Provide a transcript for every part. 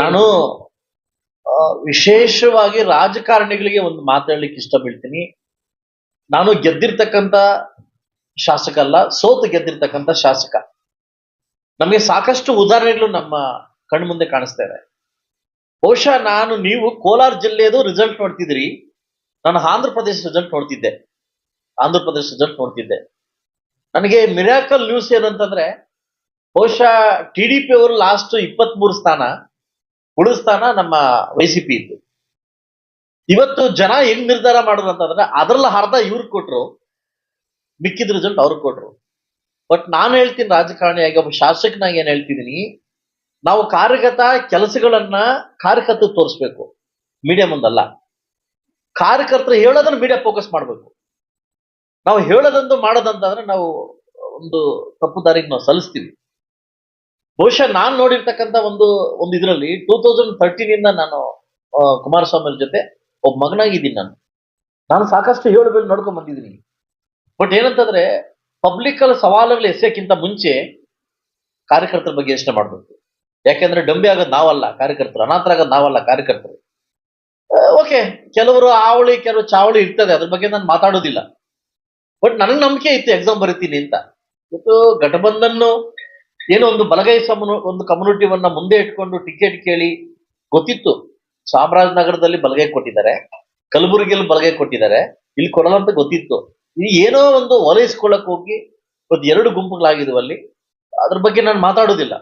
ನಾನು ವಿಶೇಷವಾಗಿ ರಾಜಕಾರಣಿಗಳಿಗೆ ಒಂದು ಮಾತಾಡ್ಲಿಕ್ಕೆ ಇಷ್ಟ ಬೀಳ್ತೀನಿ ನಾನು ಗೆದ್ದಿರ್ತಕ್ಕಂಥ ಶಾಸಕ ಅಲ್ಲ, ಸೋತು ಗೆದ್ದಿರ್ತಕ್ಕಂಥ ಶಾಸಕ. ನಮಗೆ ಸಾಕಷ್ಟು ಉದಾಹರಣೆಗಳು ನಮ್ಮ ಕಣ್ಮುಂದೆ ಕಾಣಿಸ್ತಾ ಇದೆ. ಬಹುಶಃ ನಾನು, ನೀವು ಕೋಲಾರ ಜಿಲ್ಲೆಯದು ರಿಸಲ್ಟ್ ನೋಡ್ತಿದ್ರಿ ನಾನು ಆಂಧ್ರ ಪ್ರದೇಶ ರಿಸಲ್ಟ್ ನೋಡ್ತಿದ್ದೆ. ಆಂಧ್ರ ಪ್ರದೇಶ ರಿಸಲ್ಟ್ ನೋಡ್ತಿದ್ದೆ. ನನಗೆ ಮಿರಾಕಲ್ ನ್ಯೂಸ್ ಏನಂತಂದ್ರೆ ಬಹುಶಃ ಟಿ ಡಿ ಪಿ ಅವರು ಲಾಸ್ಟ್ ಇಪ್ಪತ್ತ್ ಮೂರು ಸ್ಥಾನ, ಉಳಿದ ಸ್ಥಾನ ನಮ್ಮ ವೈ ಸಿ ಇತ್ತು ಇವತ್ತು ಜನ ಹೆಂಗ್ ನಿರ್ಧಾರ ಮಾಡಿದ್ರು ಅಂತಂದ್ರೆ, ಅದ್ರಲ್ಲಿ ಅರ್ಧ ಇವ್ರಿಗೆ ಕೊಟ್ರು ಮಿಕ್ಕಿದ ರಿಸಲ್ಟ್ ಅವ್ರಿಗೆ ಕೊಟ್ರು. ಬಟ್ ನಾನು ಹೇಳ್ತೀನಿ ರಾಜಕಾರಣಿಯಾಗಿ ಒಬ್ಬ ಶಾಸಕನಾಗಿ ಏನ್ ಹೇಳ್ತಿದ್ದೀನಿ, ನಾವು ಕಾರ್ಯಗತ ಕೆಲಸಗಳನ್ನ ಕಾರ್ಯಕರ್ತ ತೋರಿಸ್ಬೇಕು. ಮೀಡಿಯಾ ಮುಂದಲ್ಲ. ಕಾರ್ಯಕರ್ತರು ಹೇಳೋದನ್ನ ಮೀಡಿಯಾ ಫೋಕಸ್ ಮಾಡಬೇಕು. ನಾವು ಹೇಳೋದಂದು ಮಾಡೋದಂತಂದ್ರೆ ನಾವು ಒಂದು ತಪ್ಪು ದಾರಿಗೆ ನಾವು ಸಲ್ಲಿಸ್ತೀವಿ. ಬಹುಶಃ ನಾನು ನೋಡಿರ್ತಕ್ಕಂಥ ಒಂದು ಒಂದು ಇದರಲ್ಲಿ ಟೂ ತೌಸಂಡ್ ತರ್ಟೀನ್ ಇಂದ ನಾನು ಕುಮಾರಸ್ವಾಮಿ ಜೊತೆ ಒಬ್ಬ ಮಗನಾಗಿದ್ದೀನಿ ನಾನು. ನಾನು ಸಾಕಷ್ಟು ಹೇಳು ಬೇಳು ನೋಡ್ಕೊಂಡ್ ಬಂದಿದ್ದೀನಿ. ಬಟ್ ಏನಂತಂದ್ರೆ ಪಬ್ಲಿಕ್ ಅಲ್ಲಿ ಸವಾಲುಗಳು ಎಸೆಯಕ್ಕಿಂತ ಮುಂಚೆ ಕಾರ್ಯಕರ್ತರ ಬಗ್ಗೆ ಯೋಚನೆ ಮಾಡಬೇಕು. ಯಾಕೆಂದ್ರೆ ಡಂಬೆ ಆಗೋದು ನಾವಲ್ಲ, ಕಾರ್ಯಕರ್ತರು ಅನಾಥರಾಗೋದು ನಾವಲ್ಲ ಕಾರ್ಯಕರ್ತರು. ಓಕೆ ಕೆಲವರು ಆವಳಿ, ಕೆಲವರು ಚಾವಳಿ ಇರ್ತದೆ, ಅದ್ರ ಬಗ್ಗೆ ನಾನು ಮಾತಾಡೋದಿಲ್ಲ. ಬಟ್ ನನಗೆ ನಂಬಿಕೆ ಇತ್ತು ಎಕ್ಸಾಮ್ ಬರೀತೀನಿ ಅಂತ. ಇವತ್ತು ಘಟಬಂಧನ್ನು ಏನೋ ಒಂದು ಬಲಗೈ ಸಮನು ಒಂದು ಕಮ್ಯುನಿಟಿವನ್ನ ಮುಂದೆ ಇಟ್ಕೊಂಡು ಟಿಕೆಟ್ ಕೇಳಿ ಗೊತ್ತಿತ್ತು. ಚಾಮರಾಜನಗರದಲ್ಲಿ ಬಲಗೈ ಕೊಟ್ಟಿದ್ದಾರೆ. ಕಲಬುರಗಿಯಲ್ಲಿ ಬಲಗೈ ಕೊಟ್ಟಿದ್ದಾರೆ. ಇಲ್ಲಿ ಕೊಡಲ್ಲ ಅಂತ ಗೊತ್ತಿತ್ತು. ಇಲ್ಲಿ ಏನೋ ಒಂದು ಓಲೈಸ್ಕೊಳ್ಳಕ್ ಹೋಗಿ ಒಂದು ಎರಡು ಗುಂಪುಗಳಾಗಿದ್ವು ಅಲ್ಲಿ. ಅದ್ರ ಬಗ್ಗೆ ನಾನು ಮಾತಾಡೋದಿಲ್ಲ.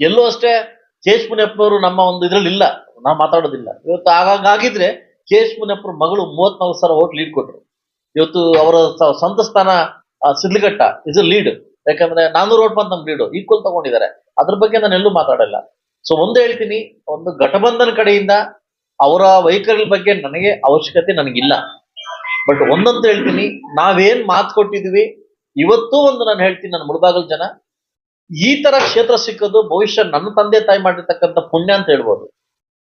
ಎಲ್ಲೂ ಅಷ್ಟೇ ಕೇಶ್ ಮುನಿಯಪ್ಪನವರು ನಮ್ಮ ಒಂದು ಇದ್ರಲ್ಲಿ ಇಲ್ಲ. ನಾ ಮಾತಾಡೋದಿಲ್ಲ. ಇವತ್ತು ಆಗಾಗಿದ್ರೆ ಕೇಶ್ ಮುನಿಯಪ್ಪರ ಮಗಳು ಮೂವತ್ನಾಲ್ಕು ಸಾವಿರ ಓಟ್ ಲೀಡ್ ಕೊಟ್ರು. ಇವತ್ತು ಅವರ ಸ್ವಂತ ಸ್ಥಾನ ಸಿದ್ಲಘಟ್ಟ ಇಸ್ ಅ ಲೀಡ್ ಯಾಕಂದ್ರೆ ನಾನೂರು ಓಟ್ ಬಂದ್ ನಮ್ ಲೀಡು ಈಕ್ವಲ್ ತಗೊಂಡಿದ್ದಾರೆ. ಅದ್ರ ಬಗ್ಗೆ ನಾನು ಎಲ್ಲೂ ಮಾತಾಡಲ್ಲ. ಸೊ ಒಂದು ಹೇಳ್ತೀನಿ, ಒಂದು ಘಟಬಂಧನ ಕಡೆಯಿಂದ ಅವರ ವೈಖರಿ ಬಗ್ಗೆ ನನಗೆ ಅವಶ್ಯಕತೆ ನನಗಿಲ್ಲ. ಬಟ್ ಒಂದಂತ ಹೇಳ್ತೀನಿ, ನಾವೇನ್ ಮಾತು ಕೊಟ್ಟಿದ್ವಿ, ಇವತ್ತು ಒಂದು ನಾನು ಹೇಳ್ತೀನಿ ನನ್ನ ಮುಳಬಾಗಲ್ ಜನ. ಈ ತರ ಕ್ಷೇತ್ರ ಸಿಕ್ಕೋದು ಭವಿಷ್ಯ ನನ್ನ ತಂದೆ ತಾಯಿ ಮಾಡಿರ್ತಕ್ಕಂಥ ಪುಣ್ಯ ಅಂತ ಹೇಳ್ಬೋದು.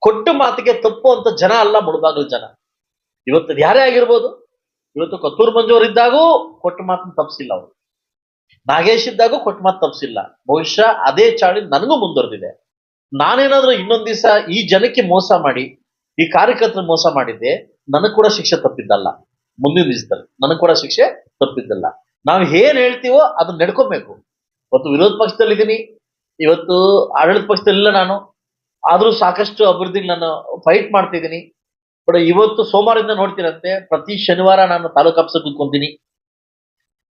ಕೊಟ್ಟು ಮಾತಿಗೆ ತಪ್ಪು ಅಂತ ಜನ ಅಲ್ಲ ಮುಳಬಾಗಲ್ ಜನ. ಇವತ್ತು ಯಾರೇ ಆಗಿರ್ಬೋದು, ಇವತ್ತು ಕತ್ತೂರು ಮಂಜೂರ್ ಇದ್ದಾಗೂ ಕೊಟ್ಟು ಮಾತನ್ನ ತಪ್ಪಿಸಿಲ್ಲ ಅವರು. ನಾಗೇಶ್ ಇದ್ದಾಗೂ ಕೊಟ್ಟು ಮಾತು ತಪ್ಪಿಸಿಲ್ಲ ಬಹುಶಃ ಅದೇ ಚಾಳಿ ನನಗೂ ಮುಂದುವರೆದಿದೆ. ನಾನೇನಾದ್ರೂ ಇನ್ನೊಂದ್ ದಿವಸ ಈ ಜನಕ್ಕೆ ಮೋಸ ಮಾಡಿ, ಈ ಕಾರ್ಯಕರ್ತರ ಮೋಸ ಮಾಡಿದ್ದೆ ನನಗ್ ಕೂಡ ಶಿಕ್ಷೆ ತಪ್ಪಿದ್ದಲ್ಲ. ಮುಂದಿನ ದಿವಸದಲ್ಲಿ ನನಗ್ ಕೂಡ ಶಿಕ್ಷೆ ತಪ್ಪಿದ್ದಲ್ಲ. ನಾವು ಏನ್ ಹೇಳ್ತೀವೋ ಅದನ್ನ ನಡ್ಕೋಬೇಕು. ಇವತ್ತು ವಿರೋಧ ಪಕ್ಷದಲ್ಲಿದ್ದೀನಿ ಇವತ್ತು ಆಡಳಿತ ಪಕ್ಷದಲ್ಲಿಲ್ಲ ನಾನು. ಆದ್ರೂ ಸಾಕಷ್ಟು ಅಭಿವೃದ್ಧಿಗೆ ನಾನು ಫೈಟ್ ಮಾಡ್ತಿದ್ದೀನಿ. ಬಟ್ ಇವತ್ತು ಸೋಮವಾರದಿಂದ ನೋಡ್ತೀರಂತೆ, ಪ್ರತಿ ಶನಿವಾರ ನಾನು ತಾಲೂಕು ಆಫೀಸಲ್ಲಿ ಕೂತ್ಕೊಂತೀನಿ.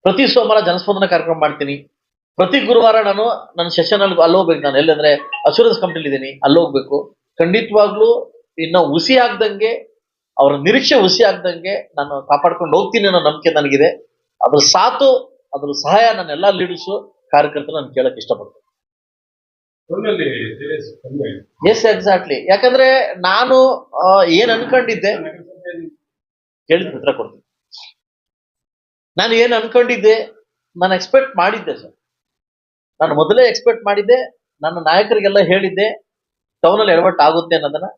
ಪ್ರತಿ ಸೋಮವಾರ ಜನಸ್ಪಂದನ ಕಾರ್ಯಕ್ರಮ ಮಾಡ್ತೀನಿ. ಪ್ರತಿ ಗುರುವಾರ ನಾನು ನನ್ನ ಸೆಷನ್ ಅಲ್ಲಿ ಹೋಗ್ಬೇಕು ನಾನು. ಎಲ್ಲಂದ್ರೆ ಅಶೂರೆನ್ಸ್ ಕಂಪ್ನಿಲಿ ಇದ್ದೀನಿ. ಅಲ್ಲಿ ಹೋಗ್ಬೇಕು. ಖಂಡಿತವಾಗ್ಲೂ ಇನ್ನ ಹುಸಿ ಆಗ್ದಂಗೆ ಅವರ ನಿರೀಕ್ಷೆ ಹುಸಿ ಆಗ್ದಂಗೆ ನಾನು ಕಾಪಾಡ್ಕೊಂಡು ಹೋಗ್ತೀನಿ ಅನ್ನೋ ನಂಬಿಕೆ ನನಗಿದೆ. ಅದ್ರ ಸಾತು ಅದ್ರ ಸಹಾಯ ನನ್ನ ಎಲ್ಲಾ ಲೀಡರ್ಸು ಕಾರ್ಯಕರ್ತರು ನಾನು ಕೇಳಕ್ ಇಷ್ಟಪಡ್ತೀನಿ. ಎಸ್ ಎಕ್ಸಾಕ್ಟ್ಲಿ ಯಾಕಂದ್ರೆ ನಾನು ಏನ್ ಅನ್ಕೊಂಡಿದ್ದೆ? ಕೇಳಿದ ಉತ್ತರ ಕೊಡ್ತೀನಿ. ನಾನು ಏನು ಅನ್ಕೊಂಡಿದ್ದೆ? ನಾನು ಎಕ್ಸ್ಪೆಕ್ಟ್ ಮಾಡಿದ್ದೆ ಸರ್. ನಾನು ಮೊದಲೇ ಎಕ್ಸ್ಪೆಕ್ಟ್ ಮಾಡಿದ್ದೆ, ನನ್ನ ನಾಯಕರಿಗೆಲ್ಲ ಹೇಳಿದ್ದೆ ಟೌನಲ್ಲಿ ಎಡವಟ್ಟು ಆಗುತ್ತೆ ಅನ್ನೋದನ್ನ.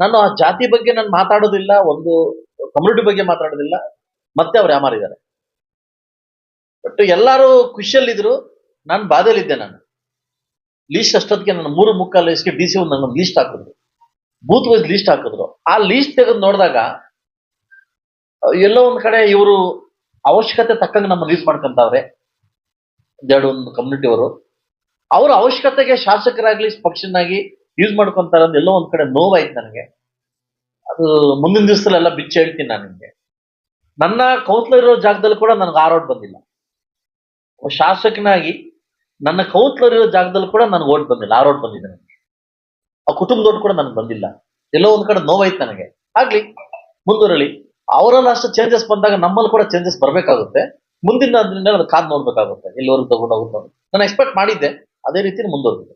ನಾನು ಆ ಜಾತಿ ಬಗ್ಗೆ ನಾನು ಮಾತಾಡೋದಿಲ್ಲ, ಒಂದು ಕಮ್ಯುನಿಟಿ ಬಗ್ಗೆ ಮಾತಾಡೋದಿಲ್ಲ. ಮತ್ತೆ ಅವ್ರು ಯಾಮಾರಿದ್ದಾರೆ ಬಟ್ ಎಲ್ಲರೂ ಖುಷಿಯಲ್ಲಿದ್ರು ನಾನು ಬಾಧೆಯಲ್ಲಿದ್ದೆ ನಾನು. ಲೀಸ್ಟ್ ಅಷ್ಟೊತ್ತಿಗೆ ನನ್ನ ಮೂರು ಮುಕ್ಕಾಲು ಡಿ ಸಿ ಒಂದು ನನ್ನ ಲೀಸ್ಟ್ ಹಾಕಿದ್ರು. ಬೂತ್ ವೈಸ್ ಲೀಸ್ಟ್ ಹಾಕಿದ್ರು. ಆ ಲೀಸ್ಟ್ ತೆಗೆದು ನೋಡಿದಾಗ ಎಲ್ಲೋ ಒಂದ್ ಕಡೆ ಇವರು ಅವಶ್ಯಕತೆ ತಕ್ಕಂಗೆ ನಮ್ಮ ರಿಲೀಸ್ ಮಾಡ್ಕೊಂತಾವ್ರೆ. ಒಂದು ಕಮ್ಯುನಿಟಿ ಅವರು. ಅವ್ರ ಅವಶ್ಯಕತೆಗೆ ಶಾಸಕರಾಗ್ಲಿ, ಪಕ್ಷನಾಗಿ ಯೂಸ್ ಮಾಡ್ಕೊಂತಾರ ಎಲ್ಲೋ ಒಂದ್ ಕಡೆ ನೋವಾಯ್ತು ನನಗೆ. ಅದು ಮುಂದಿನ ದಿವಸದಲ್ಲೆಲ್ಲ ಬಿಚ್ಚ ಹೇಳ್ತೀನಿ ನಾನು ನಿಮ್ಗೆ. ನನ್ನ ಕೌತ್ಲ ಇರೋ ಜಾಗದಲ್ಲಿ ಕೂಡ ನನಗೆ ಆರೋಟ್ ಬಂದಿಲ್ಲ. ಶಾಸಕನಾಗಿ ನನ್ನ ಕೌತ್ಲ ಇರೋ ಜಾಗದಲ್ಲಿ ಕೂಡ ನನಗೆ ಓಟ್ ಬಂದಿಲ್ಲ. ಆರೋಟ್ ಬಂದಿದೆ ನನಗೆ. ಆ ಕುಟುಂಬದೋಟ್ ಕೂಡ ನನಗೆ ಬಂದಿಲ್ಲ. ಎಲ್ಲೋ ಒಂದ್ ಕಡೆ ನೋವಾಯ್ತು ನನಗೆ. ಆಗ್ಲಿ, ಮುಂದುವರಲಿ. ಅವರಲ್ಲಿ ಅಷ್ಟು ಚೇಂಜಸ್ ಬಂದಾಗ ನಮ್ಮಲ್ಲಿ ಕೂಡ ಚೇಂಜಸ್ ಬರಬೇಕಾಗುತ್ತೆ. ಮುಂದಿನ ಅದರಿಂದ ಅದು ಕಾದ್ ನೋಡ್ಬೇಕಾಗುತ್ತೆ. ಎಲ್ಲಿವರೆಗೂ ತಗೊಂಡು ಹೋಗುತ್ತೆ ನಾನು ಎಕ್ಸ್ಪೆಕ್ಟ್ ಮಾಡಿದ್ದೆ. ಅದೇ ರೀತಿ ಮುಂದುವರೆದಿದೆ.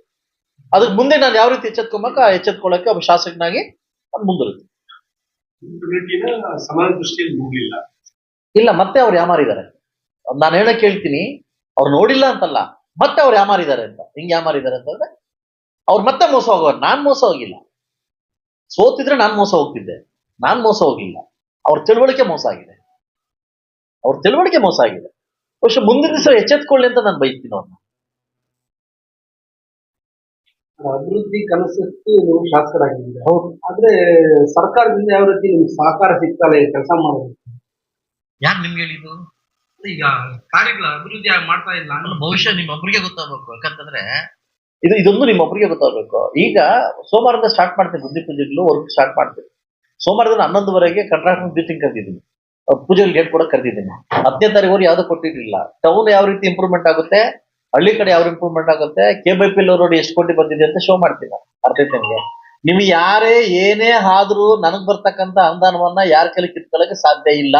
ಅದಕ್ಕೆ ಮುಂದೆ ನಾನು ಯಾವ ರೀತಿ ಎಚ್ಚೆತ್ಕೊಬೇಕು ಎಚ್ಚೆತ್ಕೊಳ್ಳೋಕೆ ಒಬ್ಬ ಶಾಸಕನಾಗಿ ನಾನು ಸಮಾನ ದೃಷ್ಟಿಯಲ್ಲಿ ನೋಡ್ಲಿಲ್ಲ ಇಲ್ಲ ಮತ್ತೆ ಅವ್ರು ಯಾಮಾರಿದ್ದಾರೆ? ನಾನು ಹೇಳಕ್ ಹೇಳ್ತೀನಿ ಅವ್ರು ನೋಡಿಲ್ಲ ಅಂತಲ್ಲ ಮತ್ತೆ ಅವ್ರು ಯಾಮಾರಿದ್ದಾರೆ ಅಂತ. ಹಿಂಗ್ ಯಾಮಾರಿದ್ದಾರೆ ಅಂತಂದ್ರೆ ಅವ್ರು ಮತ್ತೆ ಮೋಸ ಹೋಗೋರು. ನಾನ್ ಮೋಸ ಹೋಗಿಲ್ಲ. ಸೋತಿದ್ರೆ ನಾನ್ ಮೋಸ ಹೋಗ್ತಿದ್ದೆ. ನಾನ್ ಮೋಸ ಹೋಗಿಲ್ಲ ಅವ್ರ ತಿಳುವಳಿಕೆ ಮೋಸ ಆಗಿದೆ. ಅವ್ರ ತಿಳುವಳಿಕೆ ಮೋಸ ಆಗಿದೆ. ಬಹುಶಃ ಮುಂದಿನ ದಿವಸ ಎಚ್ಚೆತ್ಕೊಳ್ಳಿ ಅಂತ ನಾನು ಬೈತೀನಿ ಅವ್ರನ್ನ. ಅಭಿವೃದ್ಧಿ ಕನಸಕ್ಕೆ ನೀವು ಶಾಸಕರಾಗಿದ್ದೀರಿ. ಹೌದು. ಆದ್ರೆ ಸರ್ಕಾರದಿಂದ ಯಾವ ರೀತಿ ನಿಮ್ಗೆ ಸಹಕಾರ ಸಿಗ್ತಲ್ಲ ಕೆಲಸ ಮಾಡೋದು ಯಾರು ನಿಮ್ಗೆ ಹೇಳಿದ್ದು? ಈಗ ಕಾರ್ಯಗಳ ಅಭಿವೃದ್ಧಿ ಮಾಡ್ತಾ ಇಲ್ಲ ಅಂದ್ರೆ ಭವಿಷ್ಯ ನಿಮ್ಮೊಬ್ಬರಿಗೆ ಗೊತ್ತಾಗಬೇಕು. ಯಾಕಂತಂದ್ರೆ ಇದು ಇದೊಂದು ನಿಮ್ಮೊಬ್ಬರಿಗೆ ಗೊತ್ತಾಗಬೇಕು. ಈಗ ಸೋಮವಾರದಿಂದ ಸ್ಟಾರ್ಟ್ ಮಾಡ್ತೀನಿ ಬುದ್ಧಿ ಪೂಜೆಗಳು ವರ್ಕ್ ಸ್ಟಾರ್ಟ್ ಮಾಡ್ತೀನಿ ಸೋಮವಾರದಿಂದ ಹನ್ನೊಂದುವರೆಗೆ ಕಂಟ್ರಾಕ್ಟರ್ ಮೀಟಿಂಗ್ ಕರೆದಿದ್ದೀನಿ. ಪೂಜೆಯಲ್ಲಿ ಡೇಟ್ ಕೂಡ ಕರೆದಿದ್ದೀನಿ. ಹತ್ತನೇ ತಾರೀಕು ಯಾವ್ದು ಕೊಟ್ಟಿರಲಿಲ್ಲ. ಟೌನ್ ಯಾವ ರೀತಿ ಇಂಪ್ರೂವ್ಮೆಂಟ್ ಆಗುತ್ತೆ, ಹಳ್ಳಿ ಕಡೆ ಯಾವ ಇಂಪ್ರೂವ್ಮೆಂಟ್ ಆಗುತ್ತೆ ಕೆ ಬೈ ಪಿ ರೋಡ್ ಎಷ್ಟು ಕೋಟಿ ಬಂದಿದೆ ಅಂತ ಶೋ ಮಾಡ್ತೀನಿ ಅರ್ಥ ನಿಮ್ಗೆ ನಿಮ್ಗೆ ಯಾರೇ ಏನೇ ಆದ್ರೂ ನನಗ್ ಬರ್ತಕ್ಕಂತ ಅನುದಾನವನ್ನ ಯಾರ ಕೈಲಿ ಕಿತ್ಕೊಳ್ಳಕ್ಕೆ ಸಾಧ್ಯ ಇಲ್ಲ.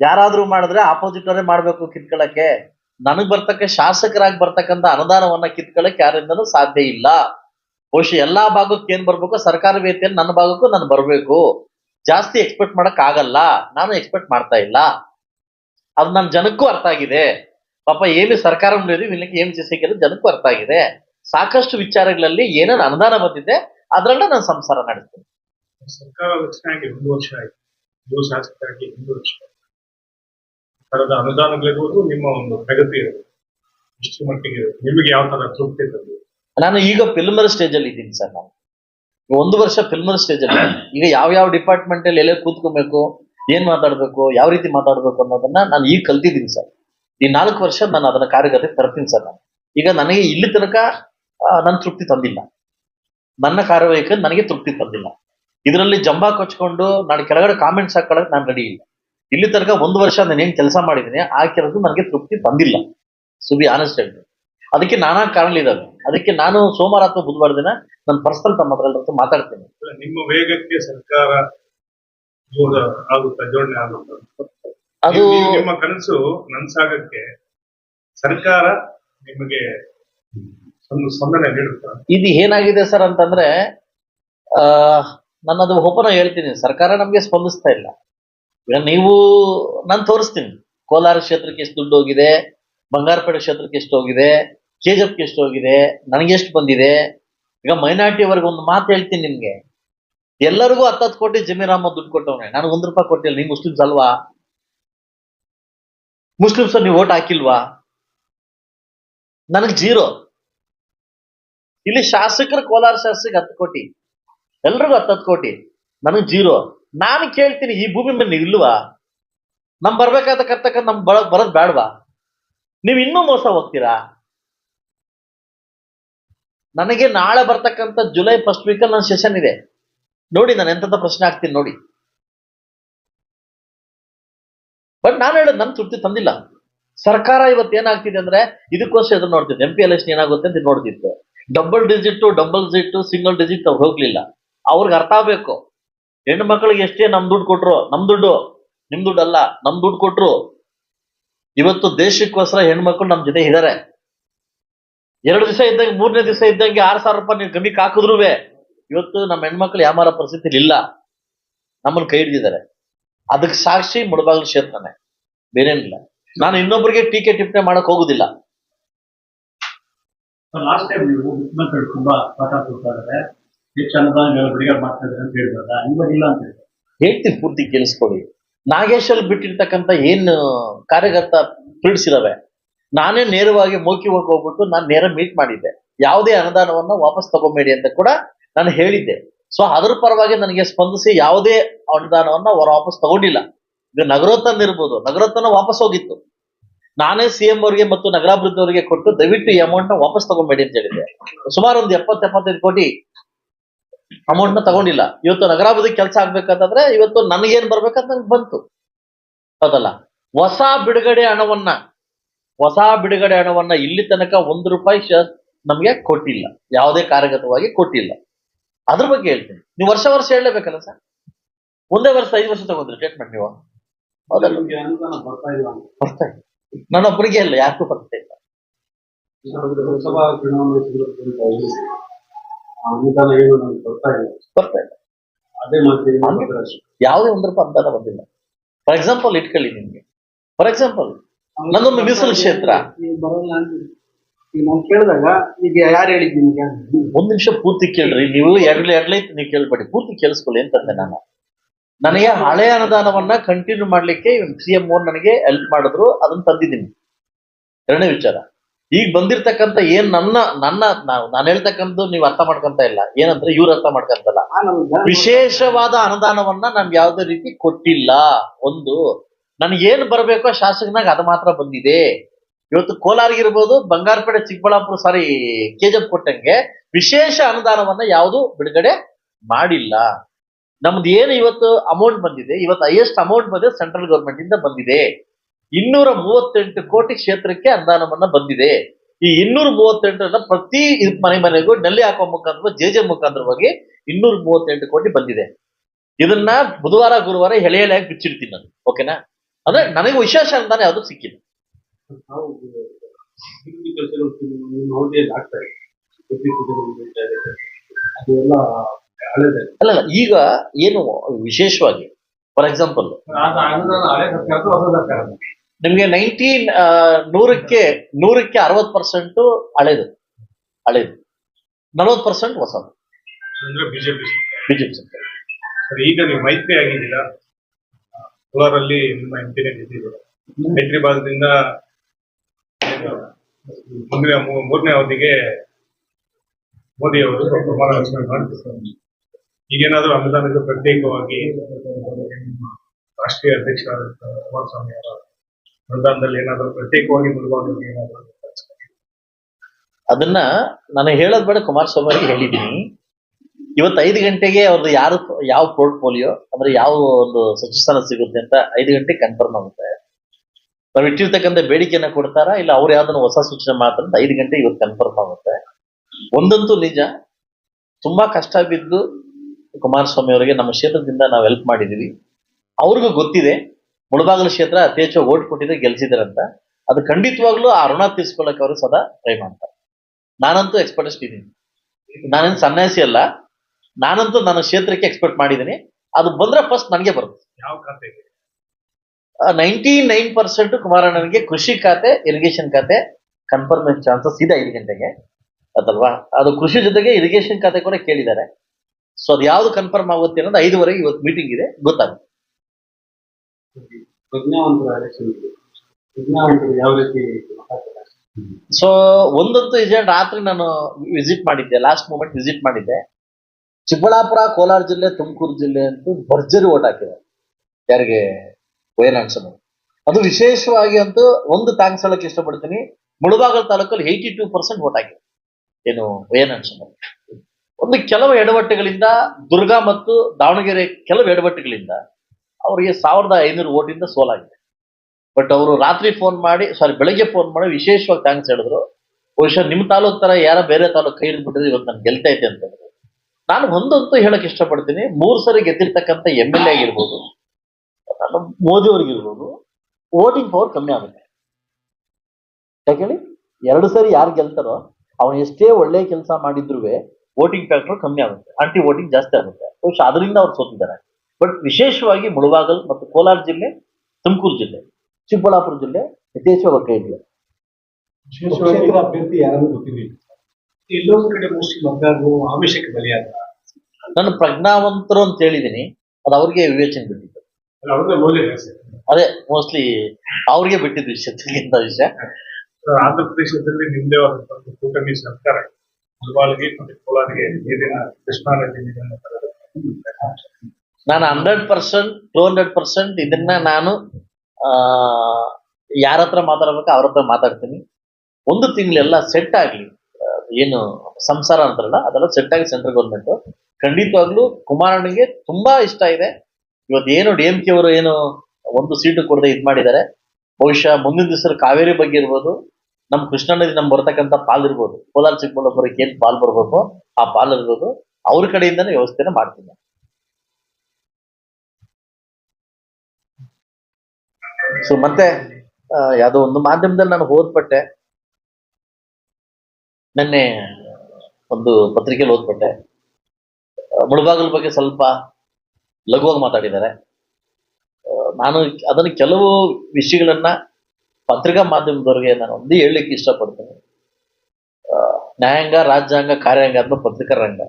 ಯಾರಾದ್ರೂ ಮಾಡಿದ್ರೆ ಆಪೋಸಿಟ್ ಅವರೇ ಮಾಡ್ಬೇಕು ಕಿತ್ಕೊಳ್ಳಕ್ಕೆ ನನಗ್ ಬರ್ತಕ್ಕ ಶಾಸಕರಾಗಿ ಬರ್ತಕ್ಕಂತ ಅನುದಾನವನ್ನ ಕಿತ್ಕೊಳ್ಳಕ್ಕೆ ಯಾರಿಂದನೂ ಸಾಧ್ಯ ಇಲ್ಲ. ಬಹುಶಃ ಎಲ್ಲಾ ಭಾಗಕ್ಕೆ ಏನ್ ಬರ್ಬೇಕು? ಸರ್ಕಾರ ವೇತಿಯಲ್ಲಿ ನನ್ನ ಭಾಗಕ್ಕೂ ನಾನು ಬರ್ಬೇಕು. ಜಾಸ್ತಿ ಎಕ್ಸ್ಪೆಕ್ಟ್ ಮಾಡಕ್ ಆಗಲ್ಲ. ನಾನು ಎಕ್ಸ್ಪೆಕ್ಟ್ ಮಾಡ್ತಾ ಇಲ್ಲ. ಅದು ನನ್ನ ಜನಕ್ಕೂ ಅರ್ಥ ಆಗಿದೆ. ಪಾಪ ಏನು ಸರ್ಕಾರ ಮುಂದಿದೆ ಇಲ್ಲಿಗೆ ಏಮ್ ಸಿಕ್ಕಿದ್ರು ಜನಕ್ಕೂ ಅರ್ಥ ಆಗಿದೆ. ಸಾಕಷ್ಟು ವಿಚಾರಗಳಲ್ಲಿ ಏನೇನು ಅನುದಾನ ಬಂದಿದೆ, ಅದ್ರಲ್ಲೇ ನಾನು ಸಂಸಾರ ನಡೆಸ್ತೇನೆ. ಸರ್ಕಾರ ರಚನೆ ಆಗಿ ಒಂದು ವರ್ಷ ಆಯ್ತು. ಶಾಸಕರಾಗಿ ಒಂದು ವರ್ಷ ಸರ್ಕಾರದ ಅನುದಾನಗಳಿರ್ಬೋದು, ನಿಮ್ಮ ಒಂದು ಪ್ರಗತಿ ಇರುತ್ತೆ. ಇಷ್ಟು ಮಟ್ಟಿಗೆ ನಿಮಗೆ ಯಾವ ತರ ತೃಪ್ತಿ ತಂದಿದೆ ನಾನು ಈಗ ಫಿಲ್ಮರ್ ಸ್ಟೇಜ್ ಅಲ್ಲಿ ಇದ್ದೀನಿ ಸರ್ ನಾನು ಒಂದು ವರ್ಷ ಫಿಲ್ಮರ್ ಸ್ಟೇಜ್ ಅಲ್ಲಿ ಈಗ ಯಾವ ಯಾವ ಡಿಪಾರ್ಟ್ಮೆಂಟ್ ಅಲ್ಲಿ ಎಲ್ಲೇ ಕೂತ್ಕೊಬೇಕು, ಏನ್ ಮಾತಾಡ್ಬೇಕು, ಯಾವ ರೀತಿ ಮಾತಾಡ್ಬೇಕು ಅನ್ನೋದನ್ನ ನಾನು ಈಗ ಕಲ್ತಿದ್ದೀನಿ ಸರ್. ಈ ನಾಲ್ಕು ವರ್ಷ ನಾನು ಅದನ್ನ ಕಾರ್ಯಗತ ತರ್ತೀನಿ ಸರ್ ನಾನು. ಈಗ ನನಗೆ ಇಲ್ಲಿ ತನಕ ನನ್ನ ತೃಪ್ತಿ ತಂದಿಲ್ಲ. ನನ್ನ ಕಾರ್ಯವೈಖರಿ ನನಗೆ ತೃಪ್ತಿ ತಂದಿಲ್ಲ. ಇದರಲ್ಲಿ ಜಂಬಾ ಕೊಚ್ಕೊಂಡು ನಾನು ಕೆಳಗಡೆ ಕಾಮೆಂಟ್ಸ್ ಹಾಕೊಳಕ್ ನಾನು ರೆಡಿ ಇಲ್ಲ. ಇಲ್ಲಿ ತನಕ ಒಂದು ವರ್ಷ ನಾನು ಏನ್ ಕೆಲಸ ಮಾಡಿದ್ದೀನಿ, ಆ ಕೆಲಸ ನನಗೆ ತೃಪ್ತಿ ತಂದಿಲ್ಲ ಸುಬಿ ಆನೆಸ್ಟ್ ಅದಕ್ಕೆ ನಾನಾ ಕಾರಣಗಳಿದಾವೆ ಅದಕ್ಕೆ ನಾನು ಸೋಮವಾರ ಅಥವಾ ಬುಧವಾರ ದಿನ ನನ್ನ ಪರ್ಸನಲ್ ತಮ್ಮ ಹತ್ರ ಮಾತಾಡ್ತೀನಿ. ನಿಮ್ಮ ವೇಗಕ್ಕೆ ಸರ್ಕಾರ ಆಗುತ್ತಾ ಜೋಡಣೆ ಆಗುತ್ತಾ? ಅದು ನಿಮ್ಮ ಕನಸು ನನ್ಸಾಗಕ್ಕೆ ಸರ್ಕಾರ ನಿಮಗೆ ಒಂದು ಸ್ಪಂದನೆ ನೀಡುತ್ತಾ? ಇದು ಏನಾಗಿದೆ ಸರ್ ಅಂತಂದ್ರೆ ಆ ನನ್ನದು ಅದು ಓಪನ್ ಹೇಳ್ತೀನಿ. ಸರ್ಕಾರ ನಮ್ಗೆ ಸ್ಪಂದಿಸ್ತಾ ಇಲ್ಲ. ಈಗ ನೀವು ನಾನು ತೋರಿಸ್ತೀನಿ. ಕೋಲಾರ ಕ್ಷೇತ್ರಕ್ಕೆ ಎಷ್ಟು ದುಡ್ಡು ಹೋಗಿದೆ ಬಂಗಾರಪೇಟೆ ಕ್ಷೇತ್ರಕ್ಕೆ ಎಷ್ಟು ಹೋಗಿದೆ ಕೆ ಎಷ್ಟು ಹೋಗಿದೆ? ನನಗೆ ಎಷ್ಟು ಬಂದಿದೆ? ಈಗ ಮೈನಾರಿಟಿ ಒಂದು ಮಾತು ಹೇಳ್ತೀನಿ ನಿಮ್ಗೆ. ಎಲ್ಲರಿಗೂ ಹತ್ತತ್ತು ಕೋಟಿ ಜಮೀರಾಮ ದುಡ್ಡು ಕೊಟ್ಟವನೆ. ನಾನು ಒಂದು ರೂಪಾಯಿ ಕೊಟ್ಟಿಲ್ಲ. ನೀವು ಮುಸ್ಲಿಮ್ಸ್ ಅಲ್ವಾ? ಮುಸ್ಲಿಮ್ಸ್ ನೀವು ಓಟ್ ಹಾಕಿಲ್ವಾ? ನನಗೆ ಜೀರೋ. ಇಲ್ಲಿ ಶಾಸಕರು ಕೋಲಾರ ಶಾಸಕ ಹತ್ತು ಕೋಟಿ. ಎಲ್ರಿಗೂ ಹತ್ತತ್ತು ಕೋಟಿ. ನನಗೆ ಜೀರೋ. ನಾನು ಕೇಳ್ತೀನಿ, ಈ ಭೂಮಿ ಮೇಲೆ ನೀವು ಇಲ್ವಾ? ನಮ್ ಬರ್ಬೇಕಾದ ಕರ್ತಕ್ಕ ನಮ್ ಬರ ಬರೋದ್ ಬೇಡವಾ ನೀವು ಇನ್ನೂ ಮೋಸ ಹೋಗ್ತೀರಾ? ನನಗೆ ನಾಳೆ ಬರ್ತಕ್ಕಂಥ ಜುಲೈ ಫಸ್ಟ್ ವೀಕಲ್ಲಿ ನನ್ನ ಸೆಷನ್ ಇದೆ. ನೋಡಿ ನಾನು ಎಂತ ಪ್ರಶ್ನೆ ಆಗ್ತೀನಿ ನೋಡಿ. ಬಟ್ ನಾನು ಹೇಳೋದು ನನ್ನ ತೃಪ್ತಿ ತಂದಿಲ್ಲ. ಸರ್ಕಾರ ಇವತ್ತು ಏನಾಗ್ತಿದೆ ಅಂದ್ರೆ ಇದಕ್ಕೋಸ್ಕರ ಎದುರು ನೋಡ್ತಿದ್ದೆ ಎಂ ಪಿ ಎಲೆಕ್ಷನ್ ಏನಾಗುತ್ತೆ ಅಂತ ನೋಡ್ತಿತ್ತು double digit double digit single digit ಅವ್ರು ಹೋಗ್ಲಿಲ್ಲ. ಅವ್ರಿಗೆ ಅರ್ಥ ಆಗ್ಬೇಕು. ಹೆಣ್ಣು ಮಕ್ಕಳಿಗೆ ಎಷ್ಟೇ ನಮ್ ದುಡ್ಡು ಕೊಟ್ರು, ನಮ್ ದುಡ್ಡು, ನಿಮ್ ದುಡ್ಡು ಅಲ್ಲ ನಮ್ ದುಡ್ಡು ಕೊಟ್ರು. ಇವತ್ತು ದೇಶಕ್ಕೋಸ್ಕರ ಹೆಣ್ಮಕ್ಳು ನಮ್ ಜೊತೆ ಇದಾರೆ ಎರಡು ದಿವಸ ಇದ್ದಂಗೆ ಮೂರನೇ ದಿವಸ ಇದ್ದಂಗೆ ಆರ್ ಸಾವಿರ ರೂಪಾಯಿ ನೀವು ಗಮಿಕ್ ಹಾಕಿದ್ರು ಇವತ್ತು ನಮ್ಮ ಹೆಣ್ಮಕ್ಳು ಯಾವ ಪರಿಸ್ಥಿತಿ ಇಲ್ಲ. ನಮ್ಮನ್ನು ಕೈ ಹಿಡಿದಿದ್ದಾರೆ. ಅದಕ್ಕೆ ಸಾಕ್ಷಿ ಮುಡಬಾಗಲು ಸೇರ್ತಾನೆ ಬೇರೇನಿಲ್ಲ. ನಾನು ಇನ್ನೊಬ್ಬರಿಗೆ ಟೀಕೆ ಟಿಪ್ಪಣೆ ಮಾಡಕ್ ಹೋಗುದಿಲ್ಲ. ಲಾಸ್ಟ್ ಟೈಮ್ ನೀವು ಮುಖ್ಯಮಂತ್ರಿ ತುಂಬಾ ಪಾಠ ಕೊಡ್ತಾ ಇದ್ದಾರೆ. ಹೆಚ್ಚು ಅನುದಾನಗಳು ಬಿಡುಗಡೆ ಮಾಡ್ತಾ ಇದ್ದಾರೆ ಅಂತ ಹೇಳಿದಾಗ ಇವಾಗ ಇಲ್ಲ ಅಂತ ಹೇಳಿದ್ರು ಹೇಳ್ತೀನಿ ಪೂರ್ತಿ ಕೇಳಿಸ್ಕೊಳ್ಳಿ. ನಾಗೇಶಲ್ಲಿ ಬಿಟ್ಟಿರ್ತಕ್ಕಂಥ ಏನು ಕಾರ್ಯಕರ್ತ ಪೀಡಿಸಿದಾವೆ ನಾನೇ ನೇರವಾಗಿ ಮೌಖಿಕವಾಗಿ ಹೋಗ್ಬಿಟ್ಟು ನಾನು ನೇರ ಮೀಟ್ ಮಾಡಿದ್ದೆ. ಯಾವುದೇ ಅನುದಾನವನ್ನ ವಾಪಸ್ ತಗೊಂಬೇಡಿ ಅಂತ ಕೂಡ ನಾನು ಹೇಳಿದ್ದೆ. ಸೊ ಅದರ ಪರವಾಗಿ ನನಗೆ ಸ್ಪಂದಿಸಿ ಯಾವುದೇ ಅನುದಾನವನ್ನ ಅವರು ವಾಪಸ್ ತಗೊಂಡಿಲ್ಲ. ಇದು ನಗರೋತ್ತನ್ ಇರ್ಬೋದು. ನಗರೋತ್ತನ ವಾಪಸ್ ಹೋಗಿತ್ತು. ನಾನೇ ಸಿ ಎಂ ಅವರಿಗೆ ಮತ್ತು ನಗರಾಭಿವೃದ್ಧಿ ಅವರಿಗೆ ಕೊಟ್ಟು ದಯವಿಟ್ಟು ಅಮೌಂಟ್ನ ವಾಪಸ್ ತಗೊಂಬೇಡಿ ಅಂತ ಹೇಳಿದ್ದೆ. ಸುಮಾರು ಒಂದು ಎಪ್ಪತ್ತು ಎಪ್ಪತ್ತೈದು ಕೋಟಿ ಅಮೌಂಟ್ನ ತಗೊಂಡಿಲ್ಲ. ಇವತ್ತು ನಗರಾಭಿವೃದ್ಧಿ ಕೆಲಸ ಆಗ್ಬೇಕಂತಂದ್ರೆ ಇವತ್ತು ನನಗೇನ್ ಬರ್ಬೇಕಂತ ನನಗೆ ಬಂತು. ಹೌದಲ್ಲ ಹೊಸ ಬಿಡುಗಡೆ ಹಣವನ್ನ ಹೊಸ ಬಿಡುಗಡೆ ಹಣವನ್ನ ಇಲ್ಲಿ ತನಕ ಒಂದು ರೂಪಾಯಿ ನಮ್ಗೆ ಕೊಟ್ಟಿಲ್ಲ. ಯಾವುದೇ ಕಾರ್ಯಗತವಾಗಿ ಕೊಟ್ಟಿಲ್ಲ. ಅದ್ರ ಬಗ್ಗೆ ಹೇಳ್ತೀನಿ. ನೀವು ವರ್ಷ ವರ್ಷ ಹೇಳಲೇಬೇಕಲ್ಲ ಸರ್ ಒಂದೇ ವರ್ಷ, ಐದು ವರ್ಷ ತಗೊಂಡ್ರಿ ಸ್ಟೇಟ್ಮೆಂಟ್ ನೀವು? ಹೌದಲ್ಲ? ಬರ್ತಾ ಇಲ್ಲ. ನನ್ನೊಬ್ಬರಿಗೆ ಇಲ್ಲ, ಯಾರಿಗೂ ಬರ್ತಾ ಇಲ್ಲ. ಬರ್ತಾ ಇಲ್ಲ. ಯಾವುದೇ ಒಂದು ರೂಪಾಯಿ ಅನುದಾನ ಬಂದಿಲ್ಲ. ಫಾರ್ ಎಕ್ಸಾಂಪಲ್ ಇಟ್ಕೊಳ್ಳಿ ನಿಮ್ಗೆ. ಫಾರ್ ಎಕ್ಸಾಂಪಲ್ ನಂದೊಂದು ಮೀಸಲು ಕ್ಷೇತ್ರ. ನೀವು ಬರಲ್ಲ ಅಂತ ಈಗ ನಾನು ಕೇಳಿದಾಗ ಈಗ ಯಾರು ಹೇಳಿದ್ ನಿಮ್ಗೆ ಒಂದ್ ನಿಮಿಷ ಪೂರ್ತಿ ಕೇಳ್ರಿ. ನೀವು ಎರಡ್ಲೆ ಎಡ್ಲೈತ್ ನೀವು ಕೇಳ್ಬೇಡಿ. ಪೂರ್ತಿ ಕೇಳಿಸ್ಕೊಳ್ಳಿ ಅಂತಂದೆ ನಾನು. ನನಗೆ ಹಳೆ ಅನುದಾನವನ್ನ ಕಂಟಿನ್ಯೂ ಮಾಡ್ಲಿಕ್ಕೆ ಸಿ ಎಂ ನನಗೆ ಹೆಲ್ಪ್ ಮಾಡಿದ್ರು ಅದನ್ನ ತಂದಿದ್ದೀನಿ. ಎರಡನೇ ವಿಚಾರ. ಈಗ ಬಂದಿರ್ತಕ್ಕಂಥ ಏನ್ ನನ್ನ ನನ್ನ ನಾವು ನಾನು ಹೇಳ್ತಕ್ಕಂಥದ್ದು ನೀವು ಅರ್ಥ ಮಾಡ್ಕೊಂತ ಇಲ್ಲ. ಏನಂದ್ರೆ ಇವ್ರು ಅರ್ಥ ಮಾಡ್ಕೊಂತಲ್ಲ. ವಿಶೇಷವಾದ ಅನುದಾನವನ್ನ ನಮ್ಗೆ ಯಾವುದೇ ರೀತಿ ಕೊಟ್ಟಿಲ್ಲ. ಒಂದು ನನಗೆ ಏನು ಬರಬೇಕೋ ಶಾಸಕನಾಗ ಅದು ಮಾತ್ರ ಬಂದಿದೆ. ಇವತ್ತು ಕೋಲಾರ್ಗಿರ್ಬೋದು, ಬಂಗಾರಪೇಟೆ, ಚಿಕ್ಕಬಳ್ಳಾಪುರ, ಸಾರಿ ಕೆಜಪ್ ಕೊಟ್ಟಂಗೆ ವಿಶೇಷ ಅನುದಾನವನ್ನ ಯಾವುದು ಬಿಡುಗಡೆ ಮಾಡಿಲ್ಲ. ನಮ್ದು ಏನು ಇವತ್ತು ಅಮೌಂಟ್ ಬಂದಿದೆ, ಇವತ್ತು ಹೈಯೆಸ್ಟ್ ಅಮೌಂಟ್ ಬಂದಿದೆ ಸೆಂಟ್ರಲ್ ಗೌರ್ಮೆಂಟ್ ಇಂದ ಬಂದಿದೆ. ಇನ್ನೂರ ಮೂವತ್ತೆಂಟು ಕೋಟಿ ಕ್ಷೇತ್ರಕ್ಕೆ ಅನುದಾನವನ್ನ ಬಂದಿದೆ. ಈ ಇನ್ನೂರ ಮೂವತ್ತೆಂಟರನ್ನ ಪ್ರತಿ ಮನೆ ಮನೆಗೂ ನಲ್ಲಿ ಹಾಕೋ ಮುಖಾಂತರ, ಜೆ ಜೆ ಮುಖಾಂತರವಾಗಿ ಇನ್ನೂರ ಮೂವತ್ತೆಂಟು ಕೋಟಿ ಬಂದಿದೆ. ಇದನ್ನ ಬುಧವಾರ, ಗುರುವಾರ ಎಳೆ ಎಳೆಯಾಗಿ ಬಿಚ್ಚಿಡ್ತೀನಿ ನಾನು ಓಕೆನಾ ಅಂದ್ರೆ ನನಗೆ ವಿಶೇಷ ಅಂತಾನೆ ಅದು ಸಿಕ್ಕಿಲ್ಲ. ಅಲ್ಲ ಅಲ್ಲ ಈಗ ಏನು ವಿಶೇಷವಾಗಿ ಫಾರ್ ಎಕ್ಸಾಂಪಲ್ ನಿಮ್ಗೆ ನೈನ್ಟೀನ್ ನೂರಕ್ಕೆ ನೂರಕ್ಕೆ ಅರವತ್ ಪರ್ಸೆಂಟ್ ಹಳೇದು ಹಳೇದು. ನಲವತ್ ಪರ್ಸೆಂಟ್ ಹೊಸದು. ಬಿಜೆಪಿ. ಬಿಜೆಪಿ ಸರ್ಕಾರ. ಈಗ ನೀವು ಮೈತ್ರಿ ಆಗಿದ್ದೀರಾ? ಕೋಲಾರಲ್ಲಿ ನಿಮ್ಮ ಎಂಪಿನೇ ಗೆದ್ದಿದ್ರು ಮೈತ್ರಿ ಭಾಗದಿಂದ ಮುಂದಿನ ಮೂರನೇ ಅವಧಿಗೆ ಮೋದಿ ಅವರು ಪ್ರಮಾಣ ವಚನ ಮಾಡ್ತಿದ್ದಾರೆ. ಈಗೇನಾದ್ರೂ ಅನುದಾನಕ್ಕೆ ಪ್ರತ್ಯೇಕವಾಗಿ ರಾಷ್ಟ್ರೀಯ ಅಧ್ಯಕ್ಷರಾದಂತಹ ಕುಮಾರಸ್ವಾಮಿ ಅವರ ಅನುದಾನದಲ್ಲಿ ಏನಾದರೂ ಪ್ರತ್ಯೇಕವಾಗಿ ಮುಂದುವರೆದ ಏನಾದರೂ ಅದನ್ನ ನಾನು ಹೇಳೋದ್ ಬೇಡ, ಕುಮಾರಸ್ವಾಮಿ ಅವರಿಗೆ ಹೇಳಿದ್ದೀನಿ. ಇವತ್ತು ಐದು ಗಂಟೆಗೆ ಅವ್ರದ್ದು ಯಾರು, ಯಾವ ಪೋರ್ಟ್ಫೋಲಿಯೋ ಅಂದ್ರೆ ಯಾವ ಒಂದು ಸಚಿವ ಸಿಗುತ್ತೆ ಅಂತ ಐದು ಗಂಟೆಗೆ ಕನ್ಫರ್ಮ್ ಆಗುತ್ತೆ. ನಾವು ಇಟ್ಟಿರ್ತಕ್ಕಂಥ ಬೇಡಿಕೆಯನ್ನ ಕೊಡ್ತಾರಾ? ಇಲ್ಲ ಅವ್ರು ಯಾವ್ದನ್ನ ಹೊಸ ಸೂಚನೆ ಮಾಡ್ತಾರೆ ಅಂತ ಐದು ಗಂಟೆ ಇವತ್ತು ಕನ್ಫರ್ಮ್ ಆಗುತ್ತೆ. ಒಂದಂತೂ ನಿಜ, ತುಂಬಾ ಕಷ್ಟ ಬಿದ್ದು ಕುಮಾರಸ್ವಾಮಿ ಅವರಿಗೆ ನಮ್ಮ ಕ್ಷೇತ್ರದಿಂದ ನಾವು ಹೆಲ್ಪ್ ಮಾಡಿದೀವಿ. ಅವ್ರಿಗೂ ಗೊತ್ತಿದೆ, ಮುಳಬಾಗಿಲು ಕ್ಷೇತ್ರ ಅತಿ ಹೆಚ್ಚು ಓಟ್ ಕೊಟ್ಟಿದ್ರೆ ಗೆಲ್ಸಿದಾರೆ ಅಂತ ಅದು ಖಂಡಿತವಾಗ್ಲೂ ಆ ಋಣ ತೀರ್ಸ್ಕೊಳ್ಳಕ್ಕೆ ಅವರು ಸದಾ ಟ್ರೈ ಮಾಡ್ತಾರೆ. ನಾನಂತೂ ಎಕ್ಸ್ಪರ್ಟ್ ಇದ್ದೀನಿ ನಾನೇನು ಸನ್ಯಾಸಿ ಅಲ್ಲ. ನಾನಂತೂ ನನ್ನ ಕ್ಷೇತ್ರಕ್ಕೆ ಎಕ್ಸ್ಪೆಕ್ಟ್ ಮಾಡಿದ್ದೀನಿ. ಅದು ಬಂದ್ರೆ ಫಸ್ಟ್ ನನಗೆ ಬರುತ್ತೆ. ಯಾವ ಖಾತೆಗೆ ನೈಂಟಿ ನೈನ್ ಪರ್ಸೆಂಟ್ ಕುಮಾರಣ್ಣನಿಗೆ ಕೃಷಿ ಖಾತೆ ಇರಿಗೇಷನ್ ಖಾತೆ ಕನ್ಫರ್ಮೇಶನ್ ಚಾನ್ಸಸ್ ಇದೆ ಐದು ಗಂಟೆಗೆ. ಅದಲ್ವಾ? ಅದು ಕೃಷಿ ಜೊತೆಗೆ ಇರಿಗೇಷನ್ ಖಾತೆ ಕೂಡ ಕೇಳಿದ್ದಾರೆ. ಸೊ ಅದು ಯಾವ್ದು ಕನ್ಫರ್ಮ್ ಆಗುತ್ತೆ ಅನ್ನೋದು ಐದುವರೆಗೆ ಇವತ್ತು ಮೀಟಿಂಗ್ ಇದೆ ಗೊತ್ತಾಗುತ್ತೆ. ಸೊ ಒಂದಂತೂ ಏಜೆಂಟ್ ರಾತ್ರಿ ನಾನು ವಿಸಿಟ್ ಮಾಡಿದ್ದೆ ಲಾಸ್ಟ್ ಮೂಮೆಂಟ್ ವಿಸಿಟ್ ಮಾಡಿದ್ದೆ. ಚಿಕ್ಕಬಳ್ಳಾಪುರ, ಕೋಲಾರ ಜಿಲ್ಲೆ, ತುಮಕೂರು ಜಿಲ್ಲೆ ಅಂತೂ ಭರ್ಜರಿ ಓಟ್ ಹಾಕಿದ್ದಾರೆ. ಯಾರಿಗೆ? ವಯನಾಡ್ಸನ್ ಅದು ವಿಶೇಷವಾಗಿ ಅಂತೂ ಒಂದು ಥ್ಯಾಂಕ್ಸ್ ಹೇಳಕ್ ಇಷ್ಟಪಡ್ತೀನಿ. ಮುಳಬಾಗಲ್ ತಾಲೂಕಲ್ಲಿ ಏಯ್ಟಿ ಟೂ ಪರ್ಸೆಂಟ್ ಓಟ್ ಹಾಕಿದೆ ಏನು ವಯನಾಡ್ಸನ್ ಒಂದು ಕೆಲವು ಎಡವಟ್ಟುಗಳಿಂದ, ದುರ್ಗಾ ಮತ್ತು ದಾವಣಗೆರೆ ಕೆಲವು ಎಡವಟ್ಟುಗಳಿಂದ ಅವರಿಗೆ ಸಾವಿರದ ಐನೂರು ಓಟಿಂದ ಸೋಲಾಗಿದೆ. ಬಟ್ ಅವರು ರಾತ್ರಿ ಫೋನ್ ಮಾಡಿ ಸಾರಿ ಬೆಳಗ್ಗೆ ಫೋನ್ ಮಾಡಿ ವಿಶೇಷವಾಗಿ ಥ್ಯಾಂಕ್ಸ್ ಹೇಳಿದ್ರು. ಬಹುಶಃ ನಿಮ್ಮ ತಾಲೂಕ್ ತರ ಯಾರ ಬೇರೆ ತಾಲೂಕು ಕೈ ಹಿಡಿದ್ಬಿಟ್ಟಿದ್ರೆ ಇವತ್ತು ನಾನು ಗೆಲ್ತೈತೆ ಅಂತ ಹೇಳಿದ್ರು. ನಾನು ಒಂದಂತೂ ಹೇಳಕ್ ಇಷ್ಟಪಡ್ತೀನಿ, ಮೂರು ಸರಿ ಗೆದ್ದಿರ್ತಕ್ಕಂಥ ಎಂ ಎಲ್ ಎ ಆಗಿರ್ಬೋದು ಮೋದಿ ಅವ್ರಿಗಿರ್ಬೋದು, ವೋಟಿಂಗ್ ಪವರ್ ಕಮ್ಮಿ ಆಗುತ್ತೆ. ಯಾಕೆ ಎರಡು ಸರಿ ಯಾರು ಗೆಲ್ತಾರೋ, ಅವನು ಎಷ್ಟೇ ಒಳ್ಳೆ ಕೆಲಸ ಮಾಡಿದ್ರು ವೋಟಿಂಗ್ ಫ್ಯಾಕ್ಟರ್ ಕಮ್ಮಿ ಆಗುತ್ತೆ ಆಂಟಿ ವೋಟಿಂಗ್ ಜಾಸ್ತಿ ಆಗುತ್ತೆ. ಬಹುಶಃ ಅದರಿಂದ ಅವ್ರು ಸೋತಿದ್ದಾರೆ. ಬಟ್ ವಿಶೇಷವಾಗಿ ಮುಳಬಾಗಲ್ ಮತ್ತು ಕೋಲಾರ ಜಿಲ್ಲೆ, ತುಮಕೂರು ಜಿಲ್ಲೆ, ಚಿಕ್ಕಬಳ್ಳಾಪುರ ಜಿಲ್ಲೆ, ಯಥೇಚ್ಛವಾಗಿ ಕೈ ಇದೆ ಅಭ್ಯರ್ಥಿ ಯಾರನ್ನು ಗೊತ್ತಿರಲಿಲ್ಲ. ಎಲ್ಲೊಂದು ಕಡೆ ಮೋಸ್ಟ್ಲಿ ಮತದಾರರು ಆಮಿಷಕ್ಕೆ ಬಲಿಯಾದ ನಾನು ಪ್ರಜ್ಞಾವಂತರು ಅಂತ ಹೇಳಿದ್ದೀನಿ ಅದು ಅವ್ರಿಗೆ ವಿವೇಚನೆ ಬಿಟ್ಟಿದ್ದು. ಅದೇ ಮೋಸ್ಟ್ಲಿ ಅವ್ರಿಗೆ ಬಿಟ್ಟಿದ್ದು ವಿಷಯಕ್ಕಿಂತ ವಿಷಯ. ಆಂಧ್ರ ಪ್ರದೇಶದಲ್ಲಿ ನಿಮ್ಮದೇ ಆದಂತಹ ಕೂಟಮಿ ಸರ್ಕಾರ ಮತ್ತೆ ಕೋಲಾರಿಗೆ ನೀರಿನ ಕೃಷ್ಣಾ ನದಿ ನೀರನ್ನು ತರಲು ನಾನು hundred percent two hundred percent ಇದನ್ನ ನಾನು ಯಾರ ಹತ್ರ ಮಾತಾಡ್ಬೇಕು ಅವ್ರ ಹತ್ರ ಮಾತಾಡ್ತೀನಿ. ಒಂದು ತಿಂಗಳೆಲ್ಲ ಸೆಟ್ ಆಗ್ಲಿ. ಏನು ಸಂಸಾರ ಅಂತಾರಲ್ಲ, ಅದೆಲ್ಲ ಸೆಟ್ ಆಗಿ ಸೆಂಟ್ರಲ್ ಗೌರ್ಮೆಂಟ್ ಖಂಡಿತವಾಗ್ಲೂ ಕುಮಾರಣ್ಣಗೆ ತುಂಬಾ ಇಷ್ಟ ಇದೆ. ಇವತ್ತು ಏನು ಡಿ ಎಂ ಕೆ ಅವರು ಏನು ಒಂದು ಸೀಟು ಕೊಡದೆ ಇದ್ ಮಾಡಿದ್ದಾರೆ. ಬಹುಶಃ ಮುಂದಿನ ದಿವಸ ಕಾವೇರಿ ಬಗ್ಗೆ ಇರ್ಬೋದು, ನಮ್ಮ ಕೃಷ್ಣ ನದಿ ನಮ್ಗೆ ಬರ್ತಕ್ಕಂಥ ಪಾಲ್ ಇರ್ಬೋದು. ಕೋಲಾರ ಚಿಕ್ಕಬಳ್ಳಾಪುರಕ್ಕೆ ಏನ್ ಪಾಲ್ ಬರ್ಬೇಕು ಆ ಪಾಲ್ ಇರ್ಬೋದು. ಅವ್ರ ಕಡೆಯಿಂದನೇ ವ್ಯವಸ್ಥೆನ ಮಾಡ್ತೀನಿ. ಸೊ ಮತ್ತೆ ಯಾವುದೋ ಒಂದು ಮಾಧ್ಯಮದಲ್ಲಿ ನಾನು ಓದ್ಪಟ್ಟೆ. ನಿನ್ನೆ ಒಂದು ಪತ್ರಿಕೆಯಲ್ಲಿ ಓದ್ಬಿಟ್ಟೆ ಮುಳುಬಾಗಲ ಬಗ್ಗೆ ಸ್ವಲ್ಪ ಲಘುವಾಗಿ ಮಾತಾಡಿದ್ದಾರೆ. ನಾನು ಅದನ್ನು ಕೆಲವು ವಿಷಯಗಳನ್ನ ಪತ್ರಿಕಾ ಮಾಧ್ಯಮದವ್ರಿಗೆ ನಾನು ಒಂದೇ ಹೇಳಲಿಕ್ಕೆ ಇಷ್ಟಪಡ್ತೇನೆ. ನ್ಯಾಯಾಂಗ, ರಾಜ್ಯಾಂಗ, ಕಾರ್ಯಾಂಗ ಅಥವಾ ಪತ್ರಿಕಾ ರಂಗ.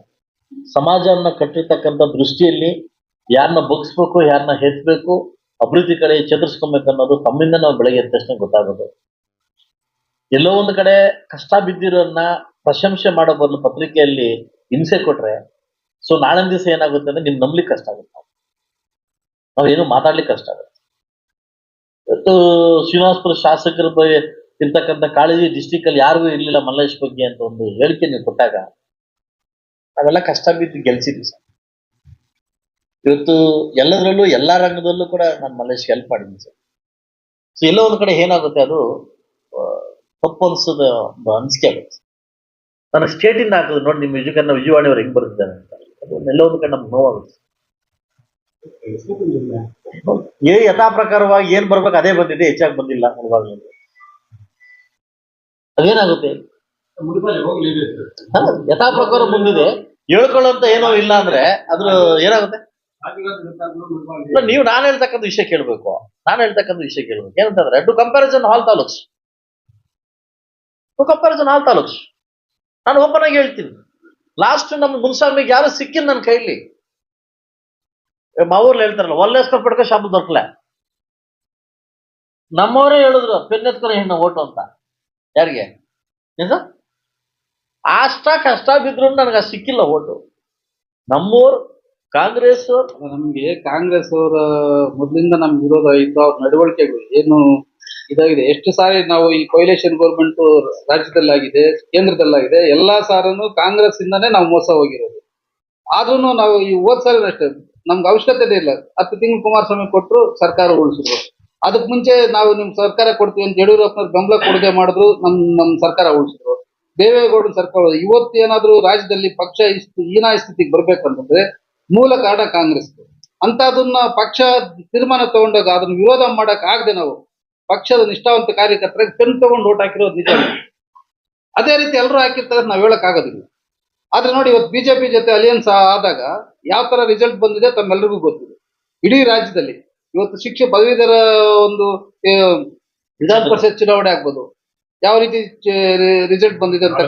ಸಮಾಜವನ್ನ ಕಟ್ಟಿರ್ತಕ್ಕಂಥ ದೃಷ್ಟಿಯಲ್ಲಿ ಯಾರನ್ನ ಬಗ್ಸ್ಬೇಕು, ಯಾರನ್ನ ಹೆಚ್ಬೇಕು ಅಭಿವೃದ್ಧಿ ಕಡೆ ಚೇತರಿಸ್ಕೊಬೇಕು ಅನ್ನೋದು ತಮ್ಮಿಂದ ನಾವು ಬೆಳಗ್ಗೆ ಎದ್ದ ತಕ್ಷಣ ಗೊತ್ತಾಗೋದು. ಎಲ್ಲೋ ಒಂದು ಕಡೆ ಕಷ್ಟ ಬಿದ್ದಿರೋನ್ನ ಪ್ರಶಂಸೆ ಮಾಡೋ ಬದಲು ಪತ್ರಿಕೆಯಲ್ಲಿ ಹಿಂಸೆ ಕೊಟ್ರೆ, ಸೊ ನಾಳೆ ದಿವಸ ಏನಾಗುತ್ತೆ ಅಂದ್ರೆ ನಿಮ್ ನಂಬ್ಲಿಕ್ಕೆ ಕಷ್ಟ ಆಗುತ್ತೆ. ನಾವು ಏನು ಮಾತಾಡ್ಲಿಕ್ಕೆ ಕಷ್ಟ ಆಗುತ್ತೆ. ಇವತ್ತು ಶ್ರೀನಿವಾಸಪುರ ಶಾಸಕರ ಬಗ್ಗೆ ಇರ್ತಕ್ಕಂಥ ಕಾಳಜಿ ಡಿಸ್ಟಿಕ್ ಅಲ್ಲಿ ಯಾರಿಗೂ ಇರ್ಲಿಲ್ಲ ಮಲ್ಲೇಶ್ ಬಗ್ಗೆ ಅಂತ ಒಂದು ಹೇಳಿಕೆ ನೀವು ಕೊಟ್ಟಾಗ, ನಾವೆಲ್ಲ ಕಷ್ಟ ಬಿದ್ದು ಗೆಲ್ಸಿದ್ವಿ ಸರ್. ಇವತ್ತು ಎಲ್ಲದರಲ್ಲೂ ಎಲ್ಲಾ ರಂಗದಲ್ಲೂ ಕೂಡ ನಾನು ಮಲ್ಲೇಶ್ಗೆ ಹೆಲ್ಪ್ ಮಾಡಿದ್ದೀನಿ ಸರ್. ಸೊ ಎಲ್ಲೋ ಒಂದು ಕಡೆ ಏನಾಗುತ್ತೆ ಅದು ತಪ್ಪು ಅನ್ಸೋದು ಅನಿಸಿಕೆ ಆಗುತ್ತೆ. ನಾನು ಸ್ಟೇಟ್ ಇಂದ ಹಾಕಿದ್ರು ನೋಡಿ ನಿಮ್ಮ ವಿಜಯಕನ್ನ ವಿಜಯವಾಣಿಯವ್ರು ಹೆಂಗ್ ಬರ್ತಿದ್ದಾರೆ ಅಂತ. ಅದು ಎಲ್ಲೋ ಒಂದು ಕಡೆ ನಮ್ಗೆ ನೋವಾಗುತ್ತೆ. ಏ ಯಥಾ ಪ್ರಕಾರವಾಗಿ ಏನ್ ಬರ್ಬೇಕು ಅದೇ ಬಂದಿದೆ ಹೆಚ್ಚಾಗಿ ಬಂದಿಲ್ಲ ಅಲ್ವಾಗ್ಲೂ ಅದೇನಾಗುತ್ತೆ. ಯಥಾ ಪ್ರಕಾರ ಬಂದಿದೆ. ಹೇಳ್ಕೊಳ್ಳೋಂತ ಏನೋ ಇಲ್ಲ ಅಂದ್ರೆ ಅದ್ರ ಏನಾಗುತ್ತೆ? ನೀವು ನಾನು ಹೇಳ್ತಕ್ಕಂಥ ವಿಷಯ ಕೇಳಬೇಕು. ನಾನು ಹೇಳ್ತಕ್ಕಂಥ ವಿಷಯ ಕೇಳಬೇಕು. ಏನಂತಂದ್ರೆ to comparison all taluks to comparison taluk ನಾನು ಓಪನ್ ಆಗಿ ಹೇಳ್ತೀನಿ. ಲಾಸ್ಟ್ ನಮ್ಮ ಮುನ್ಸ್ವಾಮಿಗೆ ಯಾರು ಸಿಕ್ಕಿಲ್ಲ ನನ್ನ ಕೈಲಿ. ಮಾವೂರ್ಲಿ ಹೇಳ್ತಾರಲ್ಲ ಒಲ್ಲೇಸ್ಕರ್ ಪಡ್ಕ, ಶಾಪ ದೊರಕಲೆ. ನಮ್ಮವರೇ ಹೇಳಿದ್ರು, ಪೆನ್ನೆತ್ಕರ ಹೆಣ್ಣು, ಓಟು ಅಂತ. ಯಾರಿಗೆ? ನಿಜ ಅಷ್ಟ ಕಷ್ಟ ಬಿದ್ರು ನನಗೆ ಸಿಕ್ಕಿಲ್ಲ ಓಟು. ನಮ್ಮೂರ್ ಕಾಂಗ್ರೆಸ್ ನಮ್ಗೆ ಕಾಂಗ್ರೆಸ್ ಅವರ ಮೊದಲಿಂದ ನಮ್ಗೆ ವಿರೋಧ ಇತ್ತು, ಅವ್ರ ನಡವಳಿಕೆಗಳು ಏನು ಇದಾಗಿದೆ. ಎಷ್ಟು ಸಾರಿ ನಾವು ಈ ಕೊಯ್ಲೇಷನ್ ಗೌರ್ಮೆಂಟ್ ರಾಜ್ಯದಲ್ಲಾಗಿದೆ, ಕೇಂದ್ರದಲ್ಲಾಗಿದೆ, ಎಲ್ಲಾ ಸಾರನ್ನು ಕಾಂಗ್ರೆಸ್ ಇಂದಾನೇ ನಾವು ಮೋಸ ಹೋಗಿರೋದು. ಆದ್ರೂ ನಾವು ಈ ಹೋದ್ ಸಾರಿ ಅಷ್ಟೇ, ನಮ್ಗೆ ಅವಶ್ಯಕತೆ ಇಲ್ಲ. ಹತ್ತು ತಿಂಗಳು ಕುಮಾರಸ್ವಾಮಿ ಕೊಟ್ಟರು ಸರ್ಕಾರ ಉಳಿಸಿದ್ರು. ಅದಕ್ಕೆ ಮುಂಚೆ ನಾವು ನಿಮ್ ಸರ್ಕಾರ ಕೊಡ್ತೀವಿ ಅಂತ ಯಡಿಯೂರಪ್ಪನವ್ರು ಬೆಂಬಲ ಕೊಡುಗೆ ಮಾಡಿದ್ರು, ನಮ್ ನಮ್ ಸರ್ಕಾರ ಉಳಿಸಿದ್ರು. ದೇವೇಗೌಡ ಸರ್ಕಾರ, ಇವತ್ತು ಏನಾದ್ರೂ ರಾಜ್ಯದಲ್ಲಿ ಪಕ್ಷ ಇಷ್ಟು ಹೀನಾಯ ಸ್ಥಿತಿಗೆ ಬರ್ಬೇಕಂತಂದ್ರೆ ಮೂಲ ಕಾರಣ ಕಾಂಗ್ರೆಸ್ ಅಂತದನ್ನ ಪಕ್ಷ ತೀರ್ಮಾನ ತಗೊಂಡಾಗ ಅದನ್ನ ವಿರೋಧ ಮಾಡಕ್ ಆಗದೆ ನಾವು ಪಕ್ಷದ ನಿಷ್ಠಾವಂತ ಕಾರ್ಯಕರ್ತರಿಗೆ ಪೆನ್ ತಗೊಂಡು ಓಟ್ ಹಾಕಿರೋದು ನಿಜ. ಅದೇ ರೀತಿ ಎಲ್ಲರೂ ಹಾಕಿರ್ತಾರೆ ನಾವು ಹೇಳಕ್ ಆಗೋದಿಲ್ಲ ಆದ್ರೆ ನೋಡಿ, ಇವತ್ತು ಬಿಜೆಪಿ ಜೊತೆ ಅಲಿಯನ್ಸ್ ಆದಾಗ ಯಾವ ತರ ರಿಸಲ್ಟ್ ಬಂದಿದೆ ತಮ್ಮೆಲ್ಲರಿಗೂ ಗೊತ್ತಿದೆ. ಇಡೀ ರಾಜ್ಯದಲ್ಲಿ ಇವತ್ತು ಶಿಕ್ಷೆ ಪದವೀಧರ ಒಂದು ವಿಧಾನ ಪರಿಷತ್ ಚುನಾವಣೆ ಆಗ್ಬೋದು. ಯಾವ ರೀತಿ ರಿಸಲ್ಟ್ ಬಂದಿದೆ ಅಂತ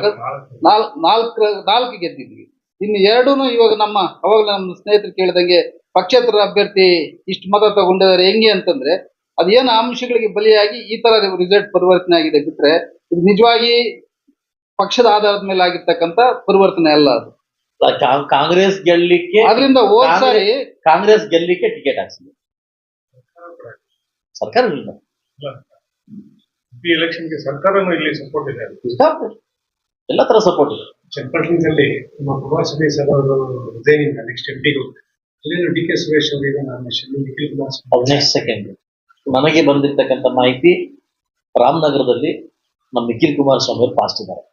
ನಾಲ್, ನಾಲ್ಕು ನಾಲ್ಕು ಗೆದ್ದಿದ್ವಿ. ಇನ್ನು ಎರಡೂನು ಇವಾಗ ನಮ್ಮ ಅವಾಗ ನಮ್ಮ ಸ್ನೇಹಿತರು ಕೇಳಿದಂಗೆ ಪಕ್ಷೇತರ ಅಭ್ಯರ್ಥಿ ಇಷ್ಟು ಮತ ತಗೊಂಡಿದ್ದಾರೆ ಹೆಂಗೆ ಅಂತಂದ್ರೆ ಅದೇನು ಅಂಶಗಳಿಗೆ ಬಲಿಯಾಗಿ ಈ ತರ ರಿಸಲ್ಟ್ ಪರಿವರ್ತನೆ ಆಗಿದೆ ಬಿಟ್ರೆ ಇದು ನಿಜವಾಗಿ ಪಕ್ಷದ ಆಧಾರದ ಮೇಲೆ ಆಗಿರ್ತಕ್ಕಂತ ಪರಿವರ್ತನೆ ಅಲ್ಲ ಅದು. ಕಾಂಗ್ರೆಸ್ ಗೆಲ್ಲಲಿಕ್ಕೆ ಅದರಿಂದ ಹೋದ ಸಾರಿ ಕಾಂಗ್ರೆಸ್ ಗೆಲ್ಲಲಿಕ್ಕೆ ಟಿಕೆಟ್ ಹಾಕ್ಸಿದೆ. ಸರ್ಕಾರ ಇಲ್ಲ. ಎಲೆಕ್ಷನ್ಗೆ ಸರ್ಕಾರನೂ ಇಲ್ಲಿ ಸಪೋರ್ಟ್ ಇದೆ. ಎಲ್ಲ ತರ ಸಪೋರ್ಟ್ ಇದೆ. ಚನ್ನಪಟ್ಟಣದಲ್ಲಿ ನಮ್ಮ ಕುಮಾರಸ್ವಾಮಿ ಸರ್ ಅವರು ನೆಕ್ಸ್ಟ್ ಎಂ ಪಿಗೆ ಅಲ್ಲಿಂದ ಡಿ ಕೆ ಸುರೇಶ್ ಅವರಿಗೆ ನಾನು ನಿಖಿಲ್ ಕುಮಾರಸ್ವಾಮಿ ಸೆಕೆಂಡ್ ನನಗೆ ಬಂದಿರ್ತಕ್ಕಂಥ ಮಾಹಿತಿ ರಾಮನಗರದಲ್ಲಿ ನಮ್ಮ ನಿಖಿಲ್ ಕುಮಾರಸ್ವಾಮಿ ಅವರು ಪಾಸ್ಟ್ ಇದ್ದಾರೆ.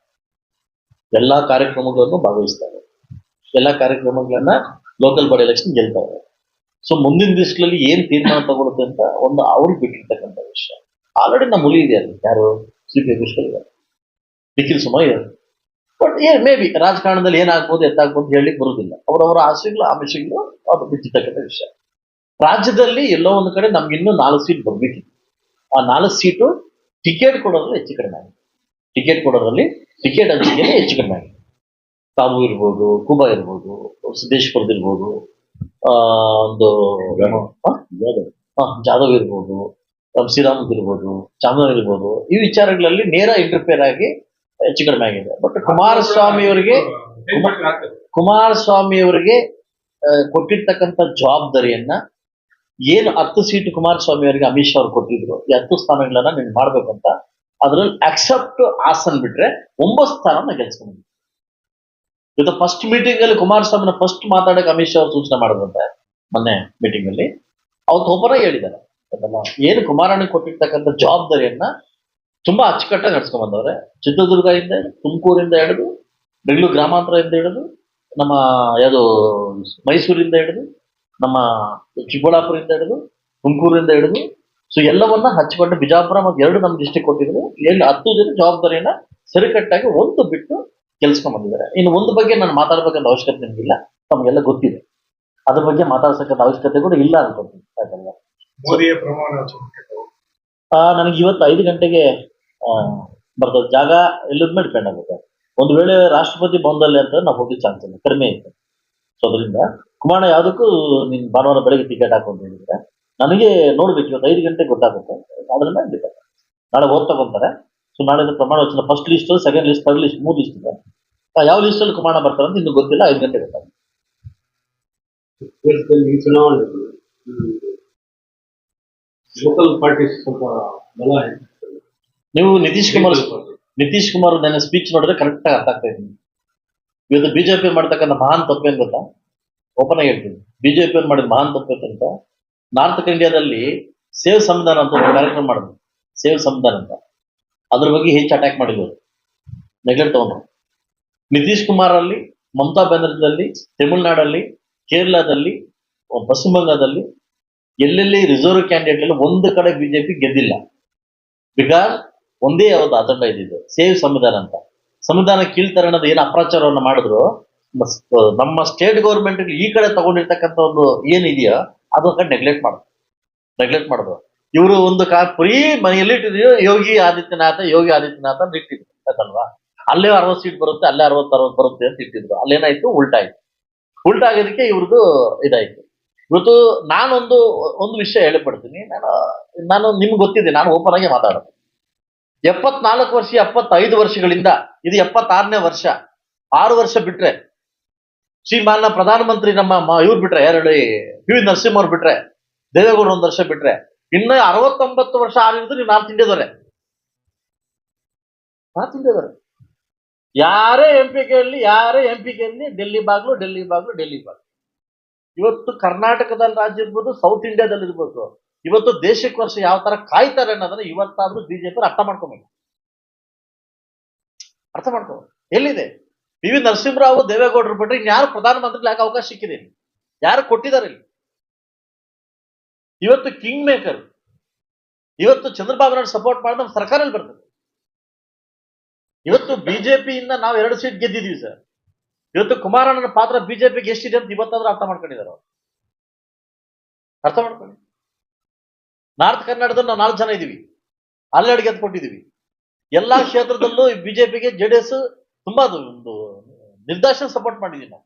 ಎಲ್ಲಾ ಕಾರ್ಯಕ್ರಮಗಳನ್ನು ಭಾಗವಹಿಸ್ತಾರೆ. ಎಲ್ಲಾ ಕಾರ್ಯಕ್ರಮಗಳನ್ನ ಲೋಕಲ್ ಬಾಡಿ ಎಲೆಕ್ಷನ್ ಗೆಲ್ತಾರೆ. ಸೊ ಮುಂದಿನ ದಿವಸಗಳಲ್ಲಿ ಏನ್ ತೀರ್ಮಾನ ತಗೊಳುತ್ತೆ ಅಂತ ಒಂದು ಅವ್ರಿಗೆ ಬಿಟ್ಟಿರ್ತಕ್ಕಂಥ ವಿಷಯ. ಆಲ್ರೆಡಿ ನಮ್ಮ ಹುಲಿ ಇದೆ ಅಲ್ಲಿ. ಯಾರು? ಸಿ ಪಿ ಇದ್ದಾರೆ. ನಿಖಿಲ್ ಸುಮಾರು ಬಟ್ ಏ ಮೇ ಬಿ ರಾಜಕಾರಣದಲ್ಲಿ ಏನಾಗ್ಬೋದು ಎತ್ತಾಗ್ಬೋದು ಹೇಳಲಿಕ್ಕೆ ಬರುದಿಲ್ಲ ಅವರವರ ಆಸೆಗಳು, ಆಮಿಷಗಳು, ಅದು ಬಿಟ್ಟಿರ್ತಕ್ಕಂಥ ವಿಷಯ. ರಾಜ್ಯದಲ್ಲಿ ಎಲ್ಲೋ ಒಂದು ಕಡೆ ನಮ್ಗೆ ಇನ್ನೂ ನಾಲ್ಕು ಸೀಟ್ ಬರ್ಬೇಕಿತ್ತು. ಆ ನಾಲ್ಕು ಸೀಟು ಟಿಕೆಟ್ ಕೊಡೋದ್ರಲ್ಲಿ ಹೆಚ್ಚು ಕಡಿಮೆ ಆಗಿದೆ. ಟಿಕೆಟ್ ಕೊಡೋದ್ರಲ್ಲಿ ಟಿಕೆಟ್ ಹಂಚಿಕೆಯಲ್ಲಿ ಹೆಚ್ಚು ಕಡಿಮೆ ಆಗಿದೆ. ತಾವು ಇರ್ಬೋದು ಕುಬಾ ಇರ್ಬೋದು ಸಿದ್ದೇಶ್ವರದ ಇರ್ಬೋದು ಆ ಒಂದು ಜಾಧವ್. ಇರ್ಬೋದು ರಾಮ್ ಶ್ರೀರಾಮದ್ ಇರ್ಬೋದು ಚಾಮರಾಜ್ ಇರ್ಬೋದು. ಈ ವಿಚಾರಗಳಲ್ಲಿ ನೇರ ಇಂಟರ್ಫೇರ್ ಆಗಿ ಹೆಚ್ಚು ಕಡಿಮೆ ಆಗಿದೆ. ಬಟ್ ಕುಮಾರಸ್ವಾಮಿ ಅವರಿಗೆ ಕುಮಾರಸ್ವಾಮಿ ಅವರಿಗೆ ಕೊಟ್ಟಿರ್ತಕ್ಕಂಥ ಜವಾಬ್ದಾರಿಯನ್ನ ಏನು ಹತ್ತು ಸೀಟ್ ಕುಮಾರಸ್ವಾಮಿ ಅವರಿಗೆ ಅಮಿತ್ ಶಾ ಅವ್ರು ಕೊಟ್ಟಿದ್ರು ಈ ಹತ್ತು ಸ್ಥಾನಗಳನ್ನ ನೀನು ಮಾಡ್ಬೇಕಂತ, ಅದ್ರಲ್ಲಿ ಅಕ್ಸೆಪ್ಟ್ ಆಸನ್ ಬಿಟ್ರೆ ಒಂಬತ್ತು ಸ್ಥಾನನ ಗೆಲ್ಸ್ಕೊಂಡಿದ್ವಿ ಇವತ್ತು ಫಸ್ಟ್ ಮೀಟಿಂಗ್ ಅಲ್ಲಿ ಕುಮಾರಸ್ವಾಮಿನ ಫಸ್ಟ್ ಮಾತಾಡಕ್ಕೆ ಅಮಿತ್ ಶಾ ಅವ್ರು ಸೂಚನೆ ಮಾಡಿದ್ರಂತೆ ಮೊನ್ನೆ ಮೀಟಿಂಗ್ ಅಲ್ಲಿ ಅವತ್ತು ಒಬ್ಬರೇ ಹೇಳಿದ್ದಾರೆ. ಏನು ಕುಮಾರಣ್ಣ ಕೊಟ್ಟಿರ್ತಕ್ಕಂಥ ಜವಾಬ್ದಾರಿಯನ್ನ ತುಂಬಾ ಅಚ್ಚುಕಟ್ಟಾಗಿ ನಡ್ಸ್ಕೊಂಡ್ ಬಂದವ್ರೆ. ಚಿತ್ರದುರ್ಗದಿಂದ ತುಮಕೂರಿಂದ ಹಿಡಿದು, ಬೆಂಗಳೂರು ಗ್ರಾಮಾಂತರದಿಂದ ಹಿಡಿದು, ನಮ್ಮ ಯಾವುದು ಮೈಸೂರಿಂದ ಹಿಡಿದು ನಮ್ಮ ಚಿಕ್ಕಬಳ್ಳಾಪುರದಿಂದ ಹಿಡಿದು ತುಮಕೂರಿಂದ ಹಿಡಿದು ಸೊ ಎಲ್ಲವನ್ನ ಹಚ್ಚಿಕೊಂಡು ಬಿಜಾಪುರ ಮತ್ತು ಎರಡು ನಮ್ಮ ಡಿಸ್ಟಿಕ್ ಕೊಟ್ಟಿದ್ರು. ಎಲ್ಲಿ ಹತ್ತು ಜನ ಜವಾಬ್ದಾರಿಯನ್ನ ಸರಿಕಟ್ಟಾಗಿ ಒಂದು ಬಿಟ್ಟು ಕೆಲ್ಸ್ಕೊಂಡ್ ಬಂದಿದ್ದಾರೆ. ಇನ್ನು ಒಂದು ಬಗ್ಗೆ ನಾನು ಮಾತಾಡ್ಬೇಕಂತ ಅವಶ್ಯಕತೆ ನಿಮಗಿಲ್ಲ. ತಮಗೆಲ್ಲ ಗೊತ್ತಿದೆ. ಅದ್ರ ಬಗ್ಗೆ ಮಾತಾಡ್ಸಕ್ಕಂತ ಅವಶ್ಯಕತೆ ಕೂಡ ಇಲ್ಲ ಅನ್ಕೊಂತೀನಿ ಮೋದಿಯ ಪ್ರಮಾಣ ನನಗೆ ಇವತ್ತು ಐದು ಗಂಟೆಗೆ ಬರ್ತದೆ. ಜಾಗ ಎಲ್ಲದ ಮೇಲೆ ಡಿಪೆಂಡ್ ಆಗುತ್ತೆ. ಒಂದು ವೇಳೆ ರಾಷ್ಟ್ರಪತಿ ಭವನದಲ್ಲಿ ಅಂತ ನಾವು ಹೋಗಿ ಚಾನ್ಸ್ ಇಲ್ಲ. ಕಡಿಮೆ ಇತ್ತು ಸೊ ಅದರಿಂದ ಕುಮಾರ ಯಾವುದಕ್ಕೂ ನೀನು ಭಾನುವಾರ ಬೆಳಗ್ಗೆ ಟಿಕೆಟ್ ಹಾಕು ಅಂತ ಹೇಳಿದ್ರೆ ನನಗೆ ನೋಡ್ಬೇಕು ಇವತ್ತು ಐದು ಗಂಟೆಗೆ ಗೊತ್ತಾಗುತ್ತೆ ಅದರಿಂದ ಮೇಲೆ ನಾಳೆ ಓದ್ ತಗೊಂತಾರೆ. ಸೊ ನಾಳೆ ಪ್ರಮಾಣ ವಚನ first list second list third list ಮೂರು ಲಿಸ್ಟ್ ಇದೆ. ಯಾವ ಲಿಸ್ಟ್ ಅಲ್ಲಿ ಪ್ರಮಾಣ ಬರ್ತಾರೆ ಅಂತ ಇನ್ನು ಗೊತ್ತಿಲ್ಲ ಐದು ಗಂಟೆ ಗೊತ್ತಾಗುತ್ತೆ. ಚುನಾವಣೆ. ಲೋಕಲ್ ಪಾರ್ಟಿ ಸ್ವಲ್ಪ ಬಲ ನೀವು ನಿತೀಶ್ ಕುಮಾರ್ ನಿತೀಶ್ ಕುಮಾರ್ ನನ್ನ ಸ್ಪೀಚ್ ನೋಡಿದ್ರೆ ಕರೆಕ್ಟ್ ಆಗಿ ಅರ್ಥ ಆಗ್ತಾ ಇದೆ. ನಿಮ್ಗೆ. ಇವತ್ತು ಬಿಜೆಪಿ ಮಾಡ್ತಕ್ಕಂಥ ಮಹಾನ್ ತಪ್ಪೇನ್ ಗೊತ್ತಾ? ಓಪನ್ ಆಗಿ ಹೇಳ್ತೀನಿ ಬಿಜೆಪಿ ಮಾಡಿದ ಮಹಾನ್ ತಪ್ಪು ಅಂತ ನಾರ್ತ್ ಇಂಡಿಯಾದಲ್ಲಿ ಸೇವ್ ಸಂವಿಧಾನ ಅಂತ ಒಂದು ಕಾರ್ಯಕ್ರಮ ಮಾಡಿದ್ರು. ಸೇವ್ ಸಂವಿಧಾನ ಅಂತ. ಅದ್ರ ಬಗ್ಗೆ ಹೆಚ್ಚು ಅಟ್ಯಾಕ್ ಮಾಡಿದ್ರು ನೆಗ್ಲೆಕ್ಟ್ ತಗೊಂಡ್ರು. ನಿತೀಶ್ ಕುಮಾರ್ ಅಲ್ಲಿ ಮಮತಾ ಬ್ಯಾನರ್ಜಿಯಲ್ಲಿ ತಮಿಳುನಾಡಲ್ಲಿ, ಕೇರಳದಲ್ಲಿ, ಪಶ್ಚಿಮ ಬಂಗಾಳದಲ್ಲಿ, ಎಲ್ಲೆಲ್ಲಿ ರಿಸರ್ವ್ ಕ್ಯಾಂಡಿಡೇಟ್ ಅಲ್ಲಿ ಒಂದು ಕಡೆ ಬಿಜೆಪಿ ಗೆದ್ದಿಲ್ಲ. ಬಿಕಾಸ್ ಒಂದೇ ಅವತ್ತು ಅಜೆಂಡಾ ಇದ್ದಿದ್ದು. ಸೇವ್ ಸಂವಿಧಾನ ಅಂತ. ಸಂವಿಧಾನ ಕೀಳ್ತಾರೆ ಅನ್ನೋದು ಏನು ಅಪ್ರಾಚಾರವನ್ನು ಮಾಡಿದ್ರು, ನಮ್ಮ ಸ್ಟೇಟ್ ಗೌರ್ಮೆಂಟ್ ಈ ಕಡೆ ತಗೊಂಡಿರ್ತಕ್ಕಂಥ ಒಂದು ಏನಿದೆಯೋ ಅದು ಕಡೆ ನೆಗ್ಲೆಕ್ಟ್ ಮಾಡಿದ್ರು. ನೆಗ್ಲೆಕ್ಟ್ ಮಾಡಿದ್ರು. ಇವರು ಒಂದು ಕಾ ಫ್ರೀ ಮನೆಯಲ್ಲಿ ಇಟ್ಟಿದ್ರು, ಯೋಗಿ ಆದಿತ್ಯನಾಥ ಯೋಗಿ ಆದಿತ್ಯನಾಥ ಅಂತ ಇಟ್ಟಿದ್ರು ಆಯ್ತಲ್ವಾ ಅಲ್ಲೇ ಅರವತ್ತು ಸೀಟ್ ಬರುತ್ತೆ, ಅಲ್ಲೇ ಅರವತ್ತು ಅರವತ್ತು ಬರುತ್ತೆ ಅಂತ ಇಟ್ಟಿದ್ರು. ಅಲ್ಲೇನಾಯ್ತು? ಉಲ್ಟಾಯ್ತು. ಉಲ್ಟಾಗೋದಕ್ಕೆ ಇವ್ರದ್ದು ಇದಾಯ್ತು. ಇವತ್ತು ನಾನೊಂದು, ಒಂದು ವಿಷಯ ಹೇಳಿಬಿಡ್ತೀನಿ ನಾನು ನಾನು ನಿಮ್ಗೆ ಗೊತ್ತಿದೆ, ನಾನು ಓಪನ್ ಆಗಿ ಮಾತಾಡೋದು. ಎಪ್ಪತ್ನಾಲ್ಕು ವರ್ಷ, ಎಪ್ಪತ್ತೈದು ವರ್ಷಗಳಿಂದ ಇದು ಎಪ್ಪತ್ತಾರನೇ ವರ್ಷ. ಆರು ವರ್ಷ ಬಿಟ್ರೆ ಶ್ರೀಮಾನ ಪ್ರಧಾನಮಂತ್ರಿ ನಮ್ಮ ಇವ್ರು ಬಿಟ್ರೆ, ಯಾರು ಹೇಳಿ, ಪಿ ವಿ ನರಸಿಂಹ ಅವ್ರು ಬಿಟ್ರೆ ದೇವೇಗೌಡ ಒಂದು ವರ್ಷ ಬಿಟ್ರೆ, ಇನ್ನು ಅರವತ್ತೊಂಬತ್ತು ವರ್ಷ ಆಗಿದ್ರು ನೀವು ನಾರ್ತ್ ಇಂಡಿಯಾದವರೇ. ನಾರ್ತ್ ಇಂಡಿಯಾದವರೇ. ಯಾರೇ ಎಂ ಪಿ ಕೇಳಲಿ ಯಾರೇ ಎಂ ಪಿ ಕೇಳಲಿ ಡೆಲ್ಲಿ ಬಾಗ್ಲು ಡೆಲ್ಲಿ ಬಾಗ್ಲು ಡೆಲ್ಲಿ ಬಾಗ್ಲು. ಇವತ್ತು ಕರ್ನಾಟಕದಲ್ಲಿ ರಾಜ್ಯ ಇರ್ಬೋದು, ಸೌತ್ ಇಂಡಿಯಾದಲ್ಲಿ ಇರ್ಬೋದು. ಇವತ್ತು ದೇಶಕ್ಕೆ ವರ್ಷ ಯಾವ ತರ ಕಾಯ್ತಾರೆ ಅನ್ನೋದನ್ನ ಇವತ್ತಾದ್ರೂ ಬಿಜೆಪಿ ಅರ್ಥ ಮಾಡ್ಕೋಬೇಕು. ಅರ್ಥ ಮಾಡ್ಕೋ. ಎಲ್ಲಿದೆ? ಪಿ ವಿ ನರಸಿಂಹರಾವ್ ದೇವೇಗೌಡರು ಬಿಟ್ರೆ ಇನ್ಯಾರು ಪ್ರಧಾನಮಂತ್ರಿ ಯಾಕೆ ಅವಕಾಶ ಸಿಕ್ಕಿದೆ? ಯಾರು ಕೊಟ್ಟಿದ್ದಾರೆ ಇಲ್ಲಿ? ಇವತ್ತು ಕಿಂಗ್ ಮೇಕರ್ ಇವತ್ತು ಚಂದ್ರಬಾಬು ನಾಯ್ಡು ಸಪೋರ್ಟ್ ಮಾಡಿದ ನಮ್ಮ ಸರ್ಕಾರದಲ್ಲಿ ಬರ್ತದೆ. ಇವತ್ತು ಬಿಜೆಪಿಯಿಂದ ನಾವು ಎರಡು ಸೀಟ್ ಗೆದ್ದಿದೀವಿ ಸರ್. ಇವತ್ತು ಕುಮಾರಣ್ಣನ ಪಾತ್ರ ಬಿಜೆಪಿಗೆ ಎಷ್ಟಿದೆ ಅಂತ ಇವತ್ತಾದ್ರೂ ಅರ್ಥ ಮಾಡ್ಕೊಂಡಿದ್ದಾರೆ ಅವ್ರು. ಅರ್ಥ ಮಾಡ್ಕೊಳ್ಳಿ. ನಾರ್ತ್ ಕರ್ನಾಟಕದಲ್ಲಿ ನಾವು ನಾಲ್ಕು ಜನ ಇದ್ದೀವಿ. ಅಲ್ಲೆಡೆ ಗೆದ್ದು ಕೊಟ್ಟಿದೀವಿ ಎಲ್ಲಾ ಕ್ಷೇತ್ರದಲ್ಲೂ ಬಿಜೆಪಿಗೆ ಜೆ ಡಿ ಎಸ್ ತುಂಬಾ ಒಂದು ನಿರ್ದೇಶನ ಸಪೋರ್ಟ್ ಮಾಡಿದೀವಿ ನಾವು.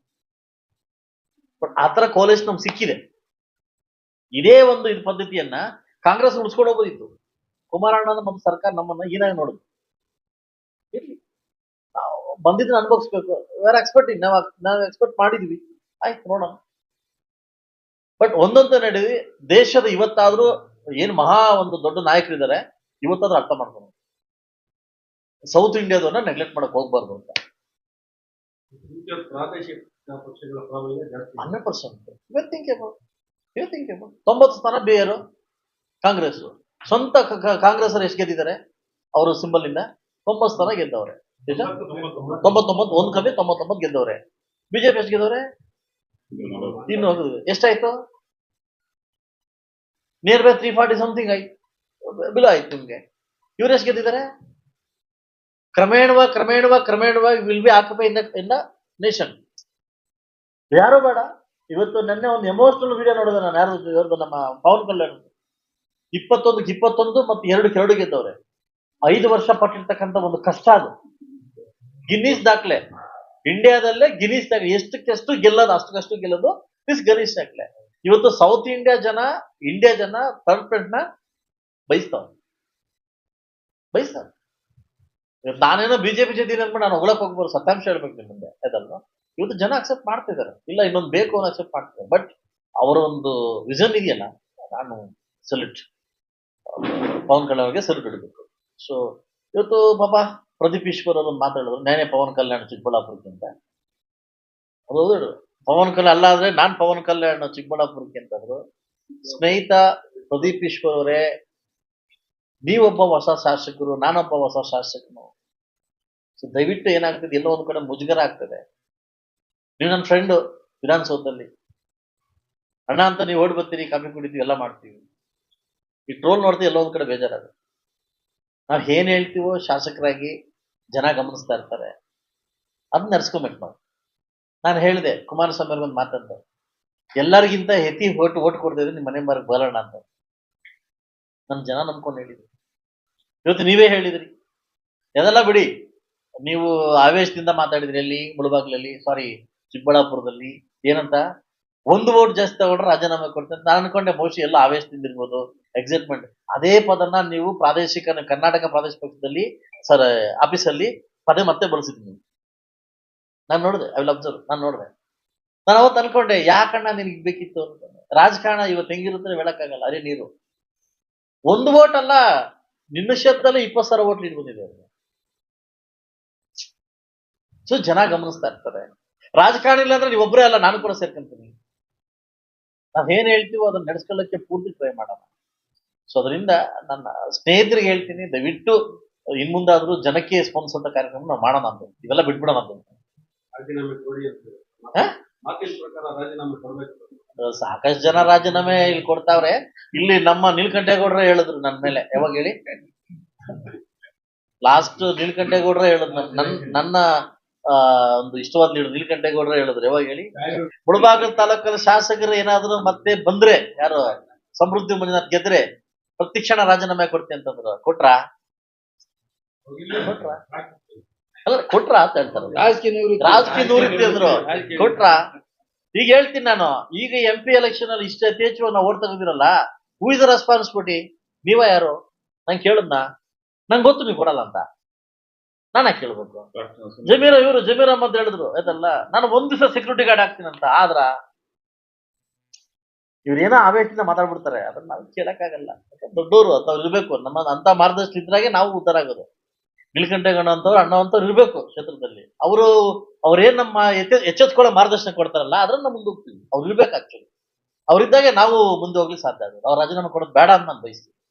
ಬಟ್ ಆ ತರ ಕಾಲೇಜ್ ನಮ್ಗೆ ಸಿಕ್ಕಿದೆ. ಇದೇ ಒಂದು ಇದು ಪದ್ಧತಿಯನ್ನ ಕಾಂಗ್ರೆಸ್ ಉಳಿಸ್ಕೊಂಡು ಹೋಗೋದಿತ್ತು ಕುಮಾರಣ್ಣನ ಮತ್ತು ಸರ್ಕಾರ ನಮ್ಮನ್ನ ಏನಾಗಿ ನೋಡುದು ಇರ್ಲಿ. ನಾವು ಬಂದಿದ್ದನ್ನ ಅನುಭವಿಸ್ಬೇಕು. ವೇರ್ ಎಕ್ಸ್ಪರ್ಟ್ ನಾವು ನಾವು ಎಕ್ಸ್ಪೆಕ್ಟ್ ಮಾಡಿದ್ವಿ. ಆಯ್ತು, ನೋಡೋಣ. ಬಟ್ ಒಂದೊಂದು ನಡುವೆ ದೇಶದ ಇವತ್ತಾದ್ರೂ ಏನು ಮಹಾ ಒಂದು ದೊಡ್ಡ ನಾಯಕರಿದ್ದಾರೆ, ಇವತ್ತಾದ್ರೂ ಅರ್ಥ ಮಾಡ್ಕೊಂಡು ಸೌತ್ ಇಂಡಿಯಾದವನ್ನ ನೆಗ್ಲೆಕ್ಟ್ ಮಾಡಕ್ ಹೋಗ್ಬಾರ್ದು ಅಂತ. ಪ್ರಾದೇಶಿಕ ಪಕ್ಷಗಳ. ಹಂಡ್ರೆಡ್ ಪರ್ಸೆಂಟ್ ಇವತ್ತಿಂಗ್ ತೊಂಬತ್ತು ಸ್ಥಾನ ಬೇಯರು ಕಾಂಗ್ರೆಸ್. ಸ್ವಂತ ಕಾಂಗ್ರೆಸ್ ಎಷ್ಟು ಗೆದ್ದಿದ್ದಾರೆ? ಅವರ ಸಿಂಬಲ್ ಇಂದ ತೊಂಬತ್ತು ಸ್ಥಾನ ಗೆದ್ದವ್ರೆ. ನಿಜ ತೊಂಬತ್ತೊಂಬತ್ತು ಒಂದ್ ಕಮ್ಮಿ ತೊಂಬತ್ತೊಂಬತ್ತು ಗೆದ್ದವ್ರೆ. ಬಿಜೆಪಿ ಎಷ್ಟು ಗೆದ್ದವ್ರೆ? ಇನ್ನು ಎಷ್ಟಾಯ್ತು? Near by three forty something ಆಯ್ತು. ಬಿಲೋ ಆಯ್ತು ನಿಮ್ಗೆ. ಇವ್ರು ಎಷ್ಟು ಗೆದ್ದಿದ್ದಾರೆ? ಕ್ರಮೇಣವ ಕ್ರಮೇಣವಾಗಿ ಕ್ರಮೇಣವಾಗಿ will be occupy in the nation ಯಾರು ಬೇಡ. ಇವತ್ತು ನೆನ್ನೆ ಒಂದು ಎಮೋಷನಲ್ ವಿಡಿಯೋ ನೋಡಿದೆ ನಾನು. ಯಾರು ಇವ್ರದ್ದು ನಮ್ಮ ಪವನ್ ಕಲ್ಯಾಣ್ ಇಪ್ಪತ್ತೊಂದಕ್ಕೆ ಇಪ್ಪತ್ತೊಂದು ಮತ್ತು ಎರಡು ಕೆರಡು ಗೆದ್ದವ್ರೆ ಐದು ವರ್ಷ ಪಟ್ಟಿರ್ತಕ್ಕಂಥ ಒಂದು ಕಷ್ಟ ಅದು. ಗಿನ್ನಿಸ್ ದಾಖಲೆ. ಇಂಡಿಯಾದಲ್ಲೇ ಗಿನ್ನಿಸ್ ದಾಖಲೆ. ಎಷ್ಟಕ್ಕೆಷ್ಟು ಗೆಲ್ಲೋದು, ಅಷ್ಟಕ್ಕಷ್ಟು ಗೆಲ್ಲೋದು ದಿಸ್ ಗನೀಶ್ ದಾಖಲೆ. ಇವತ್ತು ಸೌತ್ ಇಂಡಿಯಾ ಜನ ಇಂಡಿಯಾ ಜನ ಥರ್ಡ್ ಫ್ರಂಟ್ನ ಇವತ್ತು ನಾನೇನೋ ಬಿಜೆಪಿ ಜೊತೆ ಅಂತ ನಾನು ಹೊಗಳಕ್ ಹೋಗ್ಬೋದು ಸತ್ಯಾಂಶ ಹೇಳ್ಬೇಕು ನಿಮ್ ಮುಂದೆ ಇವತ್ತು ಜನ ಅಕ್ಸೆಪ್ಟ್ ಮಾಡ್ತಿದ್ದಾರೆ. ಇಲ್ಲ, ಇನ್ನೊಂದು ಬೇಕು ಅನ್ನೋ ಅಕ್ಸೆಪ್ಟ್ ಮಾಡ್ತಿದ್ದಾರೆ. ಬಟ್ ಅವರ ಒಂದು ವಿಷನ್ ಇದೆಯಲ್ಲ, ನಾನು ಸಲ್ಯೂಟ್ ಪವನ್ ಕಲ್ಯಾಣ್ ಅವ್ರಿಗೆ ಸಲ್ಯೂಟ್ ಇಡಬೇಕು. ಸೊ ಇವತ್ತು ಪಾಪ ಪ್ರದೀಪ್ ಈಶ್ವರ್ ಅವರು ಮಾತಾಡಿದ್ರು. ನಾನೇ ಪವನ್ ಕಲ್ಯಾಣ್ ಚಿಕ್ಕಬಳ್ಳಾಪುರಕ್ಕೆ ಅಂತ ಅದು ಪವನ್ ಕಲ್ಯಾಣ್ ಅಲ್ಲ ಆದ್ರೆ ನಾನ್ ಪವನ್ ಕಲ್ಯಾಣ್ ಚಿಕ್ಕಬಳ್ಳಾಪುರಕ್ಕೆ ಅಂತಂದ್ರು ಸ್ನೇಹಿತ ಪ್ರದೀಪ್ ಈಶ್ವರ್ ಅವರೇ, ನೀವೊಬ್ಬ ಹೊಸ ಶಾಸಕರು, ನಾನೊಬ್ಬ ಹೊಸ ಶಾಸಕನು. ಸೊ ದಯವಿಟ್ಟು ಏನಾಗ್ತದೆ? ಎಲ್ಲೋ ಒಂದು ಕಡೆ ಮುಜುಗರ ಆಗ್ತದೆ. ನೀವು ನನ್ನ ಫ್ರೆಂಡ್ ವಿಧಾನಸೌಧದಲ್ಲಿ. ಅಣ್ಣ ಅಂತ ನೀವು ಓಡ್ ಬರ್ತೀರಿ, ಕಾಫಿ ಕುಡಿತೀವಿ, ಎಲ್ಲ ಮಾಡ್ತೀವಿ. ಈ ಟ್ರೋಲ್ ನೋಡ್ತೀವಿ ಎಲ್ಲೋ ಒಂದು ಕಡೆ ಬೇಜಾರಾಗುತ್ತೆ. ನಾವು ಏನ್ ಹೇಳ್ತೀವೋ ಶಾಸಕರಾಗಿ ಜನ ಗಮನಿಸ್ತಾ ಇರ್ತಾರೆ. ಅದನ್ನ ನಡ್ಸ್ಕೊಬೇಕು ನಾವು. ನಾನು ಹೇಳಿದೆ, ಕುಮಾರಸ್ವಾಮಿ ಬಂದು ಮಾತಾಡ್ದೆ ಎಲ್ಲರಿಗಿಂತ ಹೆತಿ ಓಟ್ ಓಟ್ ಕೊಡ್ತಿದ್ರೆ ನಿಮ್ಮ ಮನೆ ಮಾರ್ಗ ಬರೋಣ ಅಂತ. ನಮ್ಮ ಜನ ನಂಬ್ಕೊಂಡು ಹೇಳಿದ್ರು. ಇವತ್ತು ನೀವೇ ಹೇಳಿದ್ರಿ. ಅದೆಲ್ಲ ಬಿಡಿ. ನೀವು ಆವೇಶದಿಂದ ಮಾತಾಡಿದ್ರಿ ಅಲ್ಲಿ, ಮುಳಬಾಗ್ಲಲ್ಲಿ ಸಾರಿ ಚಿಕ್ಕಬಳ್ಳಾಪುರದಲ್ಲಿ, ಏನಂತ? ಒಂದು ವೋಟ್ ಜಾಸ್ತಿ ತಗೊಂಡ್ರೆ ರಾಜೀನಾಮೆ ಕೊಡ್ತೇನೆ. ನಾನು ಅನ್ಕೊಂಡೆ ಬಹುಶಃ ಎಲ್ಲ ಆವೇಶದಿಂದ ಇರ್ಬೋದು ಎಕ್ಸೈಟ್ಮೆಂಟ್ ಅದೇ ಪದನ ನೀವು ಪ್ರಾದೇಶಿಕ, ಕರ್ನಾಟಕ ಪ್ರಾದೇಶಿಕ ಪಕ್ಷದಲ್ಲಿ ಸರ್ ಆಫೀಸಲ್ಲಿ ಪದೇ ಮತ್ತೆ ಬಳಸಿದ್ವಿ ನಾನು ನೋಡಿದೆ ಐ ವಿಲ್ ಅಬ್ಸರ್ವ್ ನಾನು ನೋಡಿದೆ. ನಾನು ಅವತ್ತು ಅನ್ಕೊಂಡೆ ಯಾಕಣ್ಣ ನಿನಗೆ ಬೇಕಿತ್ತು ಅಂತ. ರಾಜಕಾರಣ ಇವತ್ತು ಹೆಂಗಿರುತ್ತೆ ಹೇಳಕ್ಕಾಗಲ್ಲ ಅದೇ ನೀರು. ಒಂದು ವೋಟ್ ಅಲ್ಲ ನಿಮ್ಮ ಕ್ಷೇತ್ರದಲ್ಲಿ ಇಪ್ಪತ್ತು ಸಾವಿರ ವೋಟ್ ಲೀಡ್ ಬಂದಿದೆ. ಸೊ ಜನ ಗಮನಿಸ್ತಾ ಇರ್ತಾರೆ. ರಾಜಕಾರಣ ಇಲ್ಲ ಅಂದ್ರೆ ನೀವೊಬ್ಬರೇ ಅಲ್ಲ ನಾನು ಕೂಡ ಸೇರ್ಕೊಂತೀನಿ. ನಾವೇನ್ ಹೇಳ್ತೀವೋ ಅದನ್ನ ನಡೆಸ್ಕೊಳ್ಳಕ್ಕೆ ಪೂರ್ತಿ ಟ್ರೈ ಮಾಡೋಣ. ಸೊ ಅದರಿಂದ ನನ್ನ ಸ್ನೇಹಿತರಿಗೆ ಹೇಳ್ತೀನಿ ದಯವಿಟ್ಟು ಇನ್ ಮುಂದಾದ್ರೂ ಜನಕ್ಕೆ ಸ್ಪಂದಿಸುವಂತ ಕಾರ್ಯಕ್ರಮ ನಾವು ಮಾಡೋಣ ಅಂತ ಇವೆಲ್ಲ ಬಿಟ್ಬಿಡೋಣ ಅಂತ ಅಂತ ಸಾಕಷ್ಟು ಜನ ರಾಜೀನಾಮೆ ಇಲ್ಲಿ ಕೊಡ್ತಾವ್ರೆ. ಇಲ್ಲಿ ನಮ್ಮ ನೀಲ್ಕಂಠೇಗೌಡ್ರೆ ಹೇಳಿದ್ರು ನನ್ನ ಮೇಲೆ. ಯಾವಾಗ ಹೇಳಿ? ಲಾಸ್ಟ್ ನೀಲ್ಕಂಠೇಗೌಡ್ರೆ ಹೇಳಿದ್ರು. ನನ್- ನನ್ ನನ್ನ ಆ, ಒಂದು ಇಷ್ಟವಾದ ನೀಡಿದ್ರು ನೀಲ್ಕಂಠೇಗೌಡ್ರೆ ಹೇಳಿದ್ರು. ಯಾವಾಗ ಹೇಳಿ? ಮುಳಬಾಗಿಲು ತಾಲೂಕಲ್ಲಿ ಶಾಸಕರು ಏನಾದ್ರು ಮತ್ತೆ ಬಂದ್ರೆ ಯಾರು ಸಮೃದ್ಧಿ ಮಂಜುನಾಥ್ ಗೆದ್ರೆ ಪ್ರತಿಕ್ಷಣ ರಾಜೀನಾಮೆ ಕೊಡ್ತೀನಿ ಅಂತಂದ್ರು. ಕೊಟ್ರ? ಕೊಟ್ರ? ಅಲ್ಲ ಕೊಟ್ರ ಅಂತ ಹೇಳ್ತಾರೆ ರಾಜಕೀಯ ನಿವೃತ್ತಿ ಅಂದ್ರು. ಕೊಟ್ರ? ಈಗ ಹೇಳ್ತೀನಿ ನಾನು. ಈಗ ಎಂ ಪಿ ಎಲೆಕ್ಷನ್ ಅಲ್ಲಿ ಇಷ್ಟ ಯಥೇಚ್ಛವಾಗಿ ನಾವು ಓಡ್ ತಗೋದಿರಲ್ಲ ಹೂ ಇಸ್ ರೆಸ್ಪಾನ್ಸಿಬಿಲಿಟಿ ನೀವ ಯಾರು? ನಂಗೆ ಕೇಳದ್ನ? ನಂಗೆ ಗೊತ್ತು ನೀವು ಕೊಡಲ್ಲ ಅಂತ. ನಾನ ಕೇಳ್ಬೇಕು. ಜಮೀರ ಇವರು ಜಮೀರ್ ಅಹಮದ್ ಹೇಳಿದ್ರು ಆಯ್ತಲ್ಲ? ನಾನು ಒಂದ್ ದಿವಸ ಸೆಕ್ಯೂರಿಟಿ ಗಾರ್ಡ್ ಹಾಕ್ತೀನಿ ಅಂತ ಆದ್ರ ಇವ್ರೇನೋ ಆವೇಶದಿಂದ ಮಾತಾಡ್ಬಿಡ್ತಾರೆ ಅದನ್ನ ನಾವು ಕೇಳಕ್ಕಾಗಲ್ಲ. ದೊಡ್ಡವರು ಅಂತವ್ರು ಇರ್ಬೇಕು. ನಮ್ಮ ಅಂತ ಮಾರ್ಗದರ್ಶನ ಇದ್ರಾಗೆ ನಾವು ಉದ್ದಾರ ಆಗೋದು. ನೀಲಕಂಠೇಗೌಡ ಅಂತವ್ರು ಅಣ್ಣ ಅಂತವ್ರು ಇರ್ಬೇಕು ಕ್ಷೇತ್ರದಲ್ಲಿ. ಅವರು ಅವ್ರೇನ್ ನಮ್ಮ ಎಚ್ಚ- ಎಚ್ಚೆತ್ಕೊಳ್ಳೋ ಮಾರ್ಗದರ್ಶನ ಕೊಡ್ತಾರಲ್ಲ ಅದ್ರನ್ನ ಮುಂದೆ ಹೋಗ್ತೀವಿ. ಅವ್ರು ಇರ್ಬೇಕು ಆಕ್ಚುಲಿ ಅವ್ರಿದ್ದಾಗೆ ನಾವು ಮುಂದೆ ಹೋಗ್ಲಿಕ್ಕೆ ಸಾಧ್ಯ ಆಗೋದು. ಅವ್ರ ರಾಜೀನಾಮೆ ಕೊಡೋದು ಬೇಡ ಅಂತ ನಾನು ಬಯಸ್ತೀನಿ.